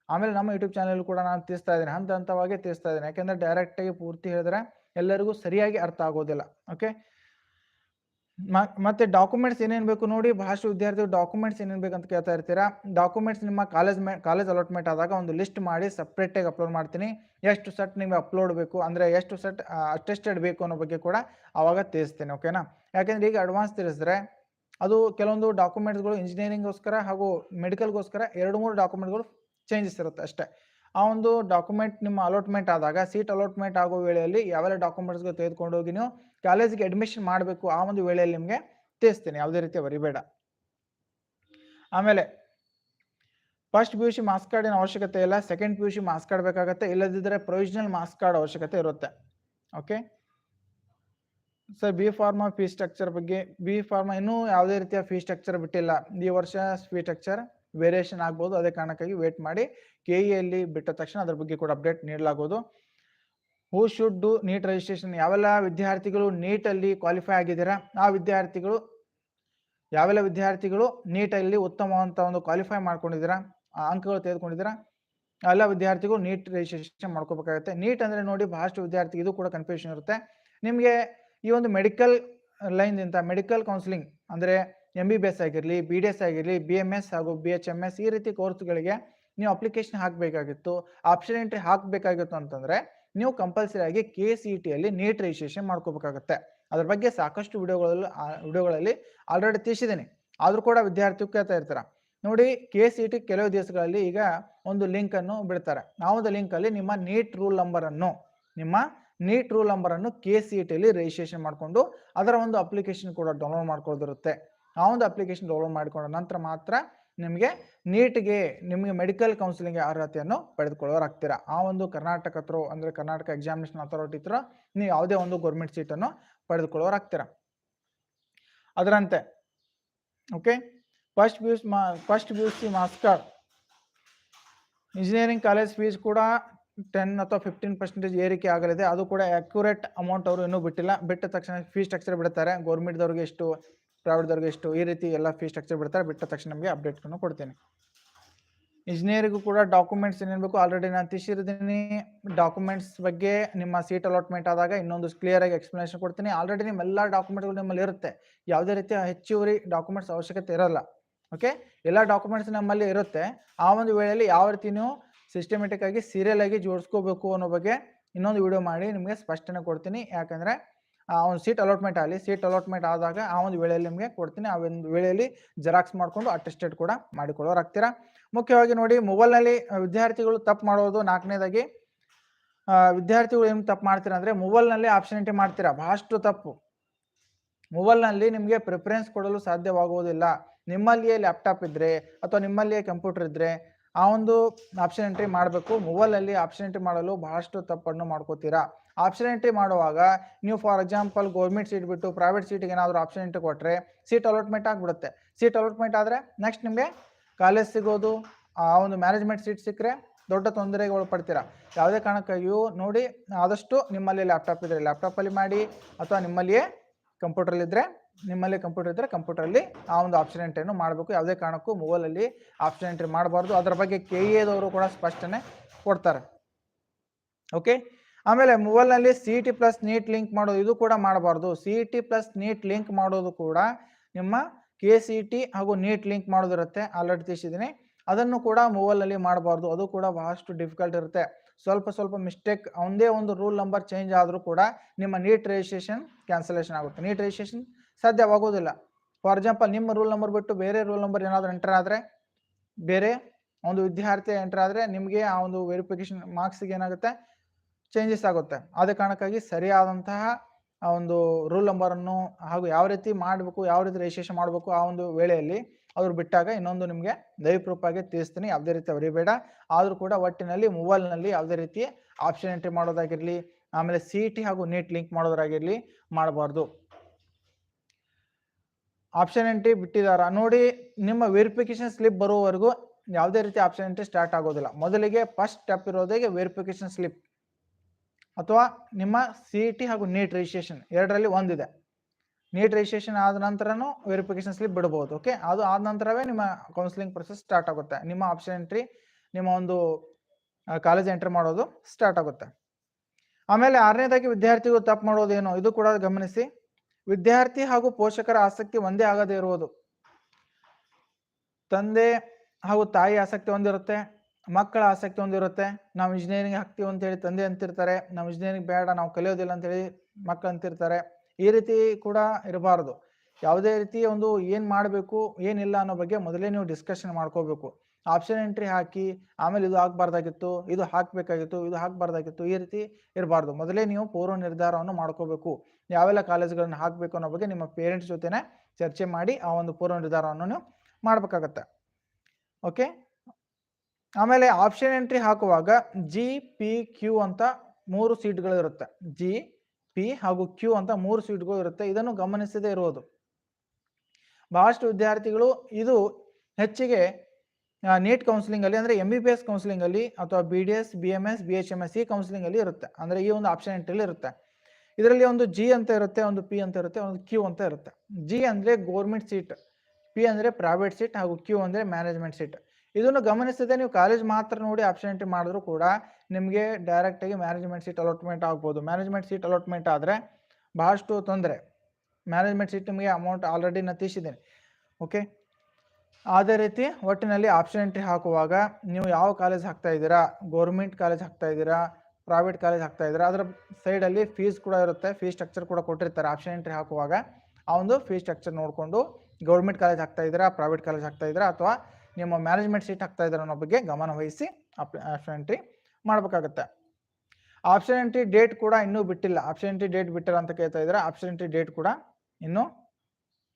ಆಮೇಲೆ ನಮ್ಮ ಯೂಟ್ಯೂಬ್ ಚಾನಲ್ ಕೂಡ ನಾನು ತಿಳಿಸ್ತಾ ಇದ್ದೀನಿ. ಹಂತ ಹಂತವಾಗಿ ತಿಳಿಸ್ತಾ ಇದ್ದೀನಿ. ಯಾಕೆಂದ್ರೆ ಡೈರೆಕ್ಟ್ ಆಗಿ ಪೂರ್ತಿ ಹೇಳಿದ್ರೆ ಎಲ್ಲರಿಗೂ ಸರಿಯಾಗಿ ಅರ್ಥ ಆಗೋದಿಲ್ಲ. ಓಕೆ ಮತ್ತೆ ಡಾಕ್ಯುಮೆಂಟ್ಸ್ ಏನೇನು ಬೇಕು ನೋಡಿ, ಬಹಳಷ್ಟು ವಿದ್ಯಾರ್ಥಿಗಳು ಡಾಕ್ಯುಮೆಂಟ್ಸ್ ಏನೇನು ಬೇಕು ಅಂತ ಕೇಳ್ತಾ ಇರ್ತೀರಾ? ಡಾಕ್ಯುಮೆಂಟ್ಸ್ ನಿಮ್ಮ ಕಾಲೇಜ್ ಕಾಲೇಜ್ ಅಲಾಟ್ಮೆಂಟ್ ಆದಾಗ ಒಂದು ಲಿಸ್ಟ್ ಮಾಡಿ ಸಪ್ರೇಟಾಗಿ ಅಪ್ಲೋಡ್ ಮಾಡ್ತೀನಿ. ಎಷ್ಟು ಸೆಟ್ ನಿಮಗೆ ಅಪ್ಲೋಡ್ ಬೇಕು, ಅಂದರೆ ಎಷ್ಟು ಸೆಟ್ ಅಟೆಸ್ಟೆಡ್ ಬೇಕು ಅನ್ನೋ ಬಗ್ಗೆ ಕೂಡ ಆವಾಗ ತಿಳಿಸ್ತೀನಿ ಓಕೆನಾ ಯಾಕೆಂದ್ರೆ ಈಗ ಅಡ್ವಾನ್ಸ್ ತಿಳಿಸಿದ್ರೆ ಅದು ಕೆಲವೊಂದು ಡಾಕ್ಯುಮೆಂಟ್ಸ್ಗಳು ಇಂಜಿನಿಯರಿಂಗ್ಗೋಸ್ಕರ ಹಾಗೂ ಮೆಡಿಕಲ್ಗೋಸ್ಕರ ಎರಡು ಮೂರು ಡಾಕ್ಯುಮೆಂಟ್ಗಳು ಚೇಂಜಸ್ ಇರುತ್ತೆ ಅಷ್ಟೇ. ಆ ಒಂದು ಡಾಕ್ಯುಮೆಂಟ್ ನಿಮ್ಮ ಅಲಾಟ್ಮೆಂಟ್ ಆದಾಗ ಸೀಟ್ ಅಲಾಟ್ಮೆಂಟ್ ಆಗೋ ವೇಳೆಯಲ್ಲಿ ಯಾವೆಲ್ಲ ಡಾಕ್ಯುಮೆಂಟ್ಸ್ಗಳು ತೆಗೆದುಕೊಂಡು ಹೋಗಿ ನೀವು ಕಾಲೇಜಿಗೆ ಅಡ್ಮಿಷನ್ ಮಾಡಬೇಕು ಆ ಒಂದು ವೇಳೆಯಲ್ಲಿ ನಿಮಗೆ ತಿಳಿಸ್ತೀನಿ. ಯಾವುದೇ ರೀತಿ ಬರಿಬೇಡ. ಆಮೇಲೆ first P U C marks ಕಾರ್ಡಿನ ಅವಶ್ಯಕತೆ ಇಲ್ಲ. Second P U C marks card ಬೇಕಾಗುತ್ತೆ. ಇಲ್ಲದಿದ್ದರೆ ಪ್ರೊವಿಷನಲ್ ಮಾರ್ಕ್ಸ್ ಕಾರ್ಡ್ ಅವಶ್ಯಕತೆ ಇರುತ್ತೆ. Okay sir B pharma fee structure ಬಗ್ಗೆ ಬಿ ಫಾರ್ಮಾ ಇನ್ನೂ ಯಾವುದೇ ರೀತಿಯ ಫೀ ಸ್ಟ್ರಕ್ಚರ್ ಬಿಟ್ಟಿಲ್ಲ. ಈ ವರ್ಷ ಫೀ ಸ್ಟ್ರಕ್ಚರ್ ವೇರಿಯೇಷನ್ ಆಗ್ಬೋದು, ಅದೇ ಕಾರಣಕ್ಕಾಗಿ ವೇಟ್ ಮಾಡಿ ಕೆ ಇಯಲ್ಲಿ ಬಿಟ್ಟ ತಕ್ಷಣ ಅದ್ರ ಬಗ್ಗೆ ಕೂಡ update ನೀಡಲಾಗೋದು who should do NEET registration ಯಾವೆಲ್ಲ ವಿದ್ಯಾರ್ಥಿಗಳು ನೀಟಲ್ಲಿ ಕ್ವಾಲಿಫೈ ಆಗಿದ್ದೀರಾ? ಆ ವಿದ್ಯಾರ್ಥಿಗಳು, ಯಾವೆಲ್ಲ ವಿದ್ಯಾರ್ಥಿಗಳು ನೀಟಲ್ಲಿ ಉತ್ತಮವಂತ ಒಂದು ಕ್ವಾಲಿಫೈ ಮಾಡ್ಕೊಂಡಿದ್ದೀರಾ? ಆ ಅಂಕಗಳು ತೆಗೆದುಕೊಂಡಿದ್ದೀರಾ? ಎಲ್ಲ ವಿದ್ಯಾರ್ಥಿಗಳು ನೀಟ್ ರಿಜಿಸ್ಟ್ರೇಷನ್ ಮಾಡ್ಕೋಬೇಕಾಗುತ್ತೆ. ನೀಟ್ ಅಂದ್ರೆ ನೋಡಿ ಬಹಳಷ್ಟು ವಿದ್ಯಾರ್ಥಿ ಇದು ಕೂಡ ಕನ್ಫ್ಯೂಷನ್ ಇರುತ್ತೆ. ನಿಮಗೆ ಈ ಒಂದು ಮೆಡಿಕಲ್ ಲೈನ್ದಿಂದ ಮೆಡಿಕಲ್ ಕೌನ್ಸಿಲಿಂಗ್ ಅಂದರೆ ಎಂ ಬಿ ಬಿ ಎಸ್ ಆಗಿರಲಿ ಬಿ ಡಿ ಎಸ್ ಆಗಿರಲಿ ಬಿ ಎಂ ಎಸ್ ಹಾಗೂ ಬಿ ಎಚ್ ಎಂ ಎಸ್ ಈ ರೀತಿ ಕೋರ್ಸ್ಗಳಿಗೆ ನೀವು ಅಪ್ಲಿಕೇಶನ್ ಹಾಕಬೇಕಾಗಿತ್ತು. ಆಪ್ಷನ್ ಎಂಟ್ರಿ ಹಾಕಬೇಕಾಗಿತ್ತು ಅಂತಂದರೆ ನೀವು ಕಂಪಲ್ಸರಿ ಆಗಿ ಕೆ ಸಿ ಇ ಟಿಯಲ್ಲಿ ನೀಟ್ ರಿಜಿಸ್ಟ್ರೇಷನ್ ಮಾಡ್ಕೋಬೇಕಾಗುತ್ತೆ. ಅದ್ರ ಬಗ್ಗೆ ಸಾಕಷ್ಟು ವಿಡಿಯೋಗಳಲ್ಲಿ ವಿಡಿಯೋಗಳಲ್ಲಿ ಆಲ್ರೆಡಿ ತಿಳಿಸಿದ್ದೀನಿ. ಆದರೂ ಕೂಡ ವಿದ್ಯಾರ್ಥಿ ಕೇಳ್ತಾ ಇರ್ತಾರೆ? ನೋಡಿ ಕೆ ಸಿ ಟಿ ಕೆಲವು ದಿವಸಗಳಲ್ಲಿ ಈಗ ಒಂದು ಲಿಂಕ್ ಅನ್ನು ಬಿಡ್ತಾರೆ. ನಾವು ಒಂದು ಲಿಂಕ್ ಅಲ್ಲಿ ನಿಮ್ಮ ನೀಟ್ ರೂಲ್ ನಂಬರ್ ಅನ್ನು, ನಿಮ್ಮ ನೀಟ್ ರೂಲ್ ನಂಬರ್ ಅನ್ನು ಕೆ ಸಿ ಟಿಯಲ್ಲಿ ರಿಜಿಸ್ಟ್ರೇಷನ್ ಮಾಡಿಕೊಂಡು ಅದರ ಒಂದು ಅಪ್ಲಿಕೇಶನ್ ಕೂಡ ಡೌನ್ಲೋಡ್ ಮಾಡ್ಕೊಳ್ಳೋದಿರುತ್ತೆ ಆ ಒಂದು ಅಪ್ಲಿಕೇಶನ್ ಡೌನ್ಲೋಡ್ ಮಾಡಿಕೊಂಡ ನಂತರ ಮಾತ್ರ ನಿಮಗೆ ನೀಟ್ಗೆ ನಿಮಗೆ ಮೆಡಿಕಲ್ ಕೌನ್ಸಿಲಿಂಗ್ ಅರ್ಹತೆಯನ್ನು ಪಡೆದುಕೊಳ್ಳೋರಾಗ್ತೀರಾ ಆ ಒಂದು ಕರ್ನಾಟಕ ಥ್ರೋ ಅಂದರೆ ಕರ್ನಾಟಕ ಎಕ್ಸಾಮಿನೇಷನ್ ಅಥಾರಿಟಿ ಥ್ರೋ ನೀವು ಯಾವುದೇ ಒಂದು ಗೌರ್ಮೆಂಟ್ ಸೀಟನ್ನು ಪಡೆದುಕೊಳ್ಳೋರಾಗ್ತೀರಾ ಅದರಂತೆ ಓಕೆ ಫಸ್ಟ್ ಪಿ ಯು ಮಾ first P U C master engineering college fees ಕೂಡ ಟೆನ್ ಅಥವಾ ಫಿಫ್ಟೀನ್ ಪರ್ಸೆಂಟೇಜ್ ಏರಿಕೆ ಆಗಲಿದೆ. ಅದು ಕೂಡ ಅಕ್ಯುರೇಟ್ ಅಮೌಂಟ್ ಅವರು ಇನ್ನೂ ಬಿಟ್ಟಿಲ್ಲ. ಬಿಟ್ಟ ತಕ್ಷಣ ಫೀ ಸ್ಟ್ರಕ್ಚರ್ ಬಿಡ್ತಾರೆ. ಗೌರ್ಮೆಂಟ್ದವ್ರಿಗೆ ಎಷ್ಟು ಪ್ರೈವೇಟ್ದವ್ರಿಗೆ ಎಷ್ಟು ಈ ರೀತಿ ಎಲ್ಲ ಫೀ ಸ್ಟ್ರಕ್ಚರ್ ಬಿಡ್ತಾರೆ, ಬಿಟ್ಟ ತಕ್ಷಣ ನಮಗೆ ಅಪ್ಡೇಟ್ಗಳನ್ನು ಕೊಡ್ತೀನಿ. ಇಂಜಿನಿಯರಿಗೂ ಕೂಡ ಡಾಕ್ಯುಮೆಂಟ್ಸ್ ಏನೇನು ಬೇಕು ಆಲ್ರೆಡಿ ನಾನು ತಿಳಿಸಿರ್ತೀನಿ. ಡಾಕ್ಯುಮೆಂಟ್ಸ್ ಬಗ್ಗೆ ನಿಮ್ಮ ಸೀಟ್ ಅಲಾಟ್ಮೆಂಟ್ ಆದಾಗ ಇನ್ನೊಂದು ಕ್ಲಿಯರ್ ಆಗಿ ಎಕ್ಸ್ಪ್ಲನೇಷನ್ ಕೊಡ್ತೀನಿ. ಆಲ್ರೆಡಿ ನಿಮ್ಮೆಲ್ಲ ಡಾಕ್ಯುಮೆಂಟ್ಗಳು ನಿಮ್ಮಲ್ಲಿ ಇರುತ್ತೆ. ಯಾವುದೇ ರೀತಿಯ ಹೆಚ್ಚುವರಿ ಡಾಕ್ಯುಮೆಂಟ್ಸ್ ಅವಶ್ಯಕತೆ ಇರಲ್ಲ. ಓಕೆ ಎಲ್ಲ ಡಾಕ್ಯುಮೆಂಟ್ಸ್ ನಮ್ಮಲ್ಲಿ ಇರುತ್ತೆ. ಆ ಒಂದು ವೇಳೆಯಲ್ಲಿ ಯಾವ ರೀತಿ ನೀವು ಸಿಸ್ಟಮೆಟಿಕ್ ಆಗಿ ಸೀರಿಯಲ್ ಆಗಿ ಜೋಡಿಸ್ಕೋಬೇಕು ಅನ್ನೋ ಬಗ್ಗೆ ಇನ್ನೊಂದು ವಿಡಿಯೋ ಮಾಡಿ ನಿಮಗೆ ಸ್ಪಷ್ಟನೆ ಕೊಡ್ತೀನಿ. ಯಾಕಂದರೆ ಒಂದು ಸೀಟ್ ಅಲಾಟ್ಮೆಂಟ್ ಆಗಲಿ ಸೀಟ್ ಅಲಾಟ್ಮೆಂಟ್ ಆದಾಗ ಆ ಒಂದು ವೇಳೆಯಲ್ಲಿ ನಿಮಗೆ ಕೊಡ್ತೀನಿ. ಆ ಒಂದು ವೇಳೆಯಲ್ಲಿ ಜೆರಾಕ್ಸ್ ಮಾಡಿಕೊಂಡು ಅಟೆಸ್ಟೆಡ್ ಕೂಡ ಮಾಡಿಕೊಳ್ಳೋರಾಗ್ತೀರಾ ಮುಖ್ಯವಾಗಿ ನೋಡಿ ಮೊಬೈಲ್ನಲ್ಲಿ ವಿದ್ಯಾರ್ಥಿಗಳು ತಪ್ಪು ಮಾಡೋದು ನಾಲ್ಕನೇದಾಗಿ ವಿದ್ಯಾರ್ಥಿಗಳು ಏನು ತಪ್ಪು ಮಾಡ್ತೀರಾ ಅಂದರೆ ಮೊಬೈಲ್ನಲ್ಲಿ ಆಪ್ಷನ್ ಎಂಟ್ರಿ ಮಾಡ್ತೀರಾ? ಬಹಳಷ್ಟು ತಪ್ಪು. ಮೊಬೈಲ್ನಲ್ಲಿ ನಿಮಗೆ ಪ್ರಿಫರೆನ್ಸ್ ಕೊಡಲು ಸಾಧ್ಯವಾಗುವುದಿಲ್ಲ. ನಿಮ್ಮಲ್ಲಿಯೇ ಲ್ಯಾಪ್ಟಾಪ್ ಇದ್ದರೆ ಅಥವಾ ನಿಮ್ಮಲ್ಲಿಯೇ ಕಂಪ್ಯೂಟರ್ ಇದ್ದರೆ ಆ ಒಂದು ಆಪ್ಷನ್ ಎಂಟ್ರಿ ಮಾಡಬೇಕು. ಮೊಬೈಲಲ್ಲಿ ಆಪ್ಷನ್ ಎಂಟ್ರಿ ಮಾಡಲು ಬಹಳಷ್ಟು ತಪ್ಪನ್ನು ಮಾಡ್ಕೋತೀರಾ? ಆಪ್ಷನ್ ಎಂಟ್ರಿ ಮಾಡುವಾಗ ನೀವು ಫಾರ್ ಎಕ್ಸಾಂಪಲ್ ಗೌರ್ಮೆಂಟ್ ಸೀಟ್ ಬಿಟ್ಟು ಪ್ರೈವೇಟ್ ಸೀಟ್ಗೆ ಏನಾದರೂ ಆಪ್ಷನ್ ಎಂಟ್ರಿ ಕೊಟ್ಟರೆ ಸೀಟ್ ಅಲಾಟ್ಮೆಂಟ್ ಆಗಿಬಿಡುತ್ತೆ. ಸೀಟ್ ಅಲಾಟ್ಮೆಂಟ್ ಆದರೆ ನೆಕ್ಸ್ಟ್ ನಿಮಗೆ ಕಾಲೇಜ್ ಸಿಗೋದು, ಆ ಒಂದು ಮ್ಯಾನೇಜ್ಮೆಂಟ್ ಸೀಟ್ ಸಿಕ್ಕರೆ ದೊಡ್ಡ ತೊಂದರೆಗೆ ಒಳಪಡ್ತೀರಾ. ಯಾವುದೇ ಕಾರಣಕ್ಕಾಗಿಯೂ ನೋಡಿ ಆದಷ್ಟು ನಿಮ್ಮಲ್ಲಿ ಲ್ಯಾಪ್ಟಾಪ್ ಇದ್ದರೆ ಲ್ಯಾಪ್ಟಾಪಲ್ಲಿ ಮಾಡಿ ಅಥವಾ ನಿಮ್ಮಲ್ಲಿಯೇ ಕಂಪ್ಯೂಟರ್ಲಿದ್ದರೆ ನಿಮ್ಮಲ್ಲಿ ಕಂಪ್ಯೂಟರ್ ಇದ್ದರೆ ಕಂಪ್ಯೂಟರಲ್ಲಿ ಆ ಒಂದು ಆಪ್ಷನ್ ಎಂಟ್ರಿಯನ್ನು ಮಾಡಬೇಕು. ಯಾವುದೇ ಕಾರಣಕ್ಕೂ ಮೊಬೈಲಲ್ಲಿ ಆಪ್ಷನ್ ಎಂಟ್ರಿ ಮಾಡಬಾರ್ದು. ಅದರ ಬಗ್ಗೆ ಕೆ ಎದವರು ಕೂಡ ಸ್ಪಷ್ಟನೆ ಕೊಡ್ತಾರೆ. ಓಕೆ ಆಮೇಲೆ ಮೊಬೈಲ್ನಲ್ಲಿ C E T plus NEET link ಮಾಡೋದು ಇದು ಕೂಡ ಮಾಡಬಾರ್ದು. C E T plus NEET link ಮಾಡೋದು ಕೂಡ ನಿಮ್ಮ ಕೆ ಸಿ ಟಿ ಹಾಗೂ ನೀಟ್ ಲಿಂಕ್ ಮಾಡೋದಿರುತ್ತೆ. ಆಲ್ರೆಡಿ ತಿಳಿಸಿದ್ದೀನಿ ಅದನ್ನು ಕೂಡ ಮೊಬೈಲಲ್ಲಿ ಮಾಡಬಾರ್ದು. ಅದು ಕೂಡ ಬಹಳಷ್ಟು ಡಿಫಿಕಲ್ಟ್ ಇರುತ್ತೆ. ಸ್ವಲ್ಪ ಸ್ವಲ್ಪ ಮಿಸ್ಟೇಕ್ ಒಂದೇ ಒಂದು ರೂಲ್ ನಂಬರ್ ಚೇಂಜ್ ಆದರೂ ಕೂಡ ನಿಮ್ಮ ನೀಟ್ ರಿಜಿಸ್ಟ್ರೇಷನ್ ಕ್ಯಾನ್ಸಲೇಷನ್ ಆಗುತ್ತೆ. ನೀಟ್ ರಿಜಿಸ್ಟ್ರೇಷನ್ ಸಾಧ್ಯವಾಗೋದಿಲ್ಲ ಫಾರ್ ಎಕ್ಸಾಂಪಲ್ ನಿಮ್ಮ ರೂಲ್ ನಂಬರ್ ಬಿಟ್ಟು ಬೇರೆ ರೂಲ್ ನಂಬರ್ ಏನಾದರೂ ಎಂಟರ್ ಆದರೆ, ಬೇರೆ ಒಂದು ವಿದ್ಯಾರ್ಥಿ ಎಂಟರ್ ಆದರೆ ನಿಮಗೆ ಆ ಒಂದು ವೆರಿಫಿಕೇಶನ್ ಮಾರ್ಕ್ಸ್ಗೆ ಏನಾಗುತ್ತೆ? ಚೇಂಜಸ್ ಆಗುತ್ತೆ. ಆದ ಕಾರಣಕ್ಕಾಗಿ ಸರಿಯಾದಂತಹ ಆ ಒಂದು ರೂಲ್ ನಂಬರನ್ನು ಹಾಗೂ ಯಾವ ರೀತಿ ಮಾಡಬೇಕು, ಯಾವ ರೀತಿ ರಿಜಿಸ್ಟ್ರೇಷನ್ ಮಾಡಬೇಕು ಆ ಒಂದು ವೇಳೆಯಲ್ಲಿ ಅವ್ರು ಬಿಟ್ಟಾಗ ಇನ್ನೊಂದು ನಿಮಗೆ ದೈವ ತಿಳಿಸ್ತೀನಿ. ಯಾವುದೇ ರೀತಿ ಬರೀಬೇಡ. ಆದರೂ ಕೂಡ ಒಟ್ಟಿನಲ್ಲಿ ಮೊಬೈಲ್ನಲ್ಲಿ ಯಾವುದೇ ರೀತಿ ಆಪ್ಷನ್ ಎಂಟ್ರಿ ಮಾಡೋದಾಗಿರಲಿ, ಆಮೇಲೆ ಸಿ ಹಾಗೂ ನೀಟ್ ಲಿಂಕ್ ಮಾಡೋದಾಗಿರಲಿ ಮಾಡಬಾರ್ದು. ಆಪ್ಷನ್ ಎಂಟ್ರಿ ಬಿಟ್ಟಿದಾರ. ನೋಡಿ, ನಿಮ್ಮ ವೆರಿಫಿಕೇಶನ್ ಸ್ಲಿಪ್ ಬರುವವರೆಗೂ ಯಾವುದೇ ರೀತಿ ಆಪ್ಷನ್ ಎಂಟ್ರಿ ಸ್ಟಾರ್ಟ್ ಆಗೋದಿಲ್ಲ. ಮೊದಲಿಗೆ ಫಸ್ಟ್ ಸ್ಟೆಪ್ ಇರೋದೇ ವೆರಿಫಿಕೇಶನ್ ಸ್ಲಿಪ್ ಅಥವಾ ನಿಮ್ಮ ಸಿ ಟಿ ಹಾಗೂ ನೀಟ್ ರಿಜಿಸ್ಟ್ರೇಷನ್ ಎರಡರಲ್ಲಿ ಒಂದಿದೆ. ನೀಟ್ ರಿಜಿಸ್ಟ್ರೇಷನ್ ಆದ ನಂತರನೂ ವೆರಿಫಿಕೇಶನ್ ಸ್ಲಿಪ್ ಬಿಡಬಹುದು ಓಕೆ ಅದು ಆದ ನಂತರವೇ ನಿಮ್ಮ ಕೌನ್ಸಿಲಿಂಗ್ ಪ್ರೊಸೆಸ್ ಸ್ಟಾರ್ಟ್ ಆಗುತ್ತೆ. ನಿಮ್ಮ ಆಪ್ಷನ್ ಎಂಟ್ರಿ ನಿಮ್ಮ ಒಂದು ಕಾಲೇಜ್ ಎಂಟ್ರಿ ಮಾಡೋದು ಸ್ಟಾರ್ಟ್ ಆಗುತ್ತೆ. ಆಮೇಲೆ ಆರನೇದಾಗಿ ವಿದ್ಯಾರ್ಥಿಗಳು ತಪ್ಪು ಮಾಡೋದೇನು? ಇದು ಕೂಡ ಗಮನಿಸಿ. ವಿದ್ಯಾರ್ಥಿ ಹಾಗೂ ಪೋಷಕರ ಆಸಕ್ತಿ ಒಂದೇ ಆಗದೇ ಇರುವುದು. ತಂದೆ ಹಾಗೂ ತಾಯಿ ಆಸಕ್ತಿ ಹೊಂದಿರುತ್ತೆ, ಮಕ್ಕಳ ಆಸಕ್ತಿ ಒಂದಿರುತ್ತೆ ನಾವು ಇಂಜಿನಿಯರಿಂಗ್ ಹಾಕ್ತೀವಿ ಅಂತೇಳಿ ತಂದೆ ಅಂತಿರ್ತಾರೆ. ನಾವು ಇಂಜಿನಿಯರಿಂಗ್ ಬೇಡ, ನಾವು ಕಲಿಯೋದಿಲ್ಲ ಅಂತೇಳಿ ಮಕ್ಕಳು ಅಂತಿರ್ತಾರೆ. ಈ ರೀತಿ ಕೂಡ ಇರಬಾರ್ದು. ಯಾವುದೇ ರೀತಿ ಒಂದು ಏನು ಮಾಡಬೇಕು ಏನಿಲ್ಲ ಅನ್ನೋ ಬಗ್ಗೆ ಮೊದಲೇ ನೀವು ಡಿಸ್ಕಷನ್ ಮಾಡ್ಕೋಬೇಕು. ಆಪ್ಷನ್ ಎಂಟ್ರಿ ಹಾಕಿ, ಆಮೇಲೆ ಇದು ಹಾಕ್ಬಾರ್ದಾಗಿತ್ತು ಇದು ಹಾಕಬೇಕಾಗಿತ್ತು, ಇದು ಹಾಕ್ಬಾರ್ದಾಗಿತ್ತು, ಈ ರೀತಿ ಇರಬಾರ್ದು. ಮೊದಲೇ ನೀವು ಪೂರ್ವ ನಿರ್ಧಾರವನ್ನು ಮಾಡ್ಕೋಬೇಕು. ಯಾವೆಲ್ಲ ಕಾಲೇಜ್ಗಳನ್ನ ಹಾಕಬೇಕು ಅನ್ನೋ ಬಗ್ಗೆ ನಿಮ್ಮ ಪೇರೆಂಟ್ಸ್ ಜೊತೆನೆ ಚರ್ಚೆ ಮಾಡಿ ಆ ಒಂದು ಪೂರ್ವ ನಿರ್ಧಾರವನ್ನು ನೀವು ಮಾಡಬೇಕಾಗತ್ತೆ. ಓಕೆ ಆಮೇಲೆ ಆಪ್ಷನ್ ಎಂಟ್ರಿ ಹಾಕುವಾಗ ಜಿ ಪಿ ಕ್ಯೂ ಅಂತ ಮೂರು ಸೀಟ್ಗಳು ಇರುತ್ತೆ. ಜಿ ಪಿ ಹಾಗೂ ಕ್ಯೂ ಅಂತ ಮೂರು ಸೀಟ್ಗಳು ಇರುತ್ತೆ. ಇದನ್ನು ಗಮನಿಸದೇ ಇರುವುದು ಬಹಳಷ್ಟು ವಿದ್ಯಾರ್ಥಿಗಳು ಇದು ಹೆಚ್ಚಿಗೆ ನೀಟ್ ಕೌನ್ಸಿಲಿಂಗ್ ಅಲ್ಲಿ ಅಂದ್ರೆ M B B S counselling ಅಲ್ಲಿ ಅಥವಾ B D S B M S B H M S ಈ ಕೌನ್ಸಿಲಿಂಗ್ ಅಲ್ಲಿ ಇರುತ್ತೆ. ಅಂದ್ರೆ ಈ ಒಂದು ಆಪ್ಷನ್ ಎಂಟ್ರಿಲಿ ಇರುತ್ತೆ. ಇದರಲ್ಲಿ ಒಂದು ಜಿ ಅಂತ ಇರುತ್ತೆ, ಒಂದು ಪಿ ಅಂತ ಇರುತ್ತೆ, ಒಂದು ಕ್ಯೂ ಅಂತ ಇರುತ್ತೆ. ಜಿ ಅಂದರೆ ಗೋರ್ಮೆಂಟ್ ಸೀಟ್ ಪಿ ಅಂದರೆ ಪ್ರೈವೇಟ್ ಸೀಟ್ ಹಾಗೂ ಕ್ಯೂ ಅಂದರೆ ಮ್ಯಾನೇಜ್ಮೆಂಟ್ ಸೀಟ್ ಇದನ್ನು ಗಮನಿಸದೆ ನೀವು ಕಾಲೇಜ್ ಮಾತ್ರ ನೋಡಿ ಆಪ್ಷನ್ ಎಂಟ್ರಿ ಮಾಡಿದ್ರು ಕೂಡ ನಿಮಗೆ ಡೈರೆಕ್ಟಾಗಿ ಮ್ಯಾನೇಜ್ಮೆಂಟ್ ಸೀಟ್ ಅಲಾಟ್ಮೆಂಟ್ ಆಗ್ಬೋದು. ಮ್ಯಾನೇಜ್ಮೆಂಟ್ ಸೀಟ್ ಅಲಾಟ್ಮೆಂಟ್ ಆದರೆ ಬಹಳಷ್ಟು ತೊಂದರೆ. ಮ್ಯಾನೇಜ್ಮೆಂಟ್ ಸೀಟ್ ನಿಮಗೆ ಅಮೌಂಟ್ ಆಲ್ರೆಡಿ ನಾನು ಓಕೆ ಅದೇ ರೀತಿ ಒಟ್ಟಿನಲ್ಲಿ ಆಪ್ಷನ್ ಎಂಟ್ರಿ ಹಾಕುವಾಗ ನೀವು ಯಾವ ಕಾಲೇಜ್ ಹಾಕ್ತಾ ಇದ್ದೀರಾ? ಗೌರ್ಮೆಂಟ್ ಕಾಲೇಜ್ ಹಾಕ್ತಾ ಇದ್ದೀರಾ? ಪ್ರೈವೇಟ್ ಕಾಲೇಜ್ ಹಾಕ್ತಾ ಇದ್ದಾರೆ. ಅದರ ಸೈಡಲ್ಲಿ ಫೀಸ್ ಕೂಡ ಇರುತ್ತೆ. ಫೀಸ್ ಸ್ಟ್ರಕ್ಚರ್ ಕೂಡ ಕೊಟ್ಟಿರ್ತಾರೆ. ಆಪ್ಷನ್ ಎಂಟ್ರಿ ಹಾಕುವಾಗ ಆ ಒಂದು ಫೀಸ್ ಸ್ಟ್ರಕ್ಚರ್ ನೋಡಿಕೊಂಡು ಗೌರ್ಮೆಂಟ್ ಕಾಲೇಜ್ ಹಾಕ್ತಾ ಇದ್ದೀರಾ ಪ್ರೈವೇಟ್ ಕಾಲೇಜ್ ಹಾಕ್ತಾ ಇದ್ದೀರಾ ಅಥವಾ ನಿಮ್ಮ ಮ್ಯಾನೇಜ್ಮೆಂಟ್ ಸೀಟ್ ಹಾಕ್ತಾ ಇದ್ದಾರೆ ಅನ್ನೋ ಬಗ್ಗೆ ಗಮನ ವಹಿಸಿ ಆಪ್ಷನ್ ಎಂಟ್ರಿ ಮಾಡಬೇಕಾಗುತ್ತೆ. ಆಪ್ಷನ್ ಎಂಟ್ರಿ ಡೇಟ್ ಕೂಡ ಇನ್ನೂ ಬಿಟ್ಟಿಲ್ಲ. ಆಪ್ಷನ್ ಎಂಟ್ರಿ ಡೇಟ್ ಬಿಟ್ಟಿಲ್ಲ ಅಂತ ಕೇಳ್ತಾ ಇದ್ದಾರೆ? ಆಪ್ಷನ್ ಎಂಟ್ರಿ ಡೇಟ್ ಕೂಡ ಇನ್ನೂ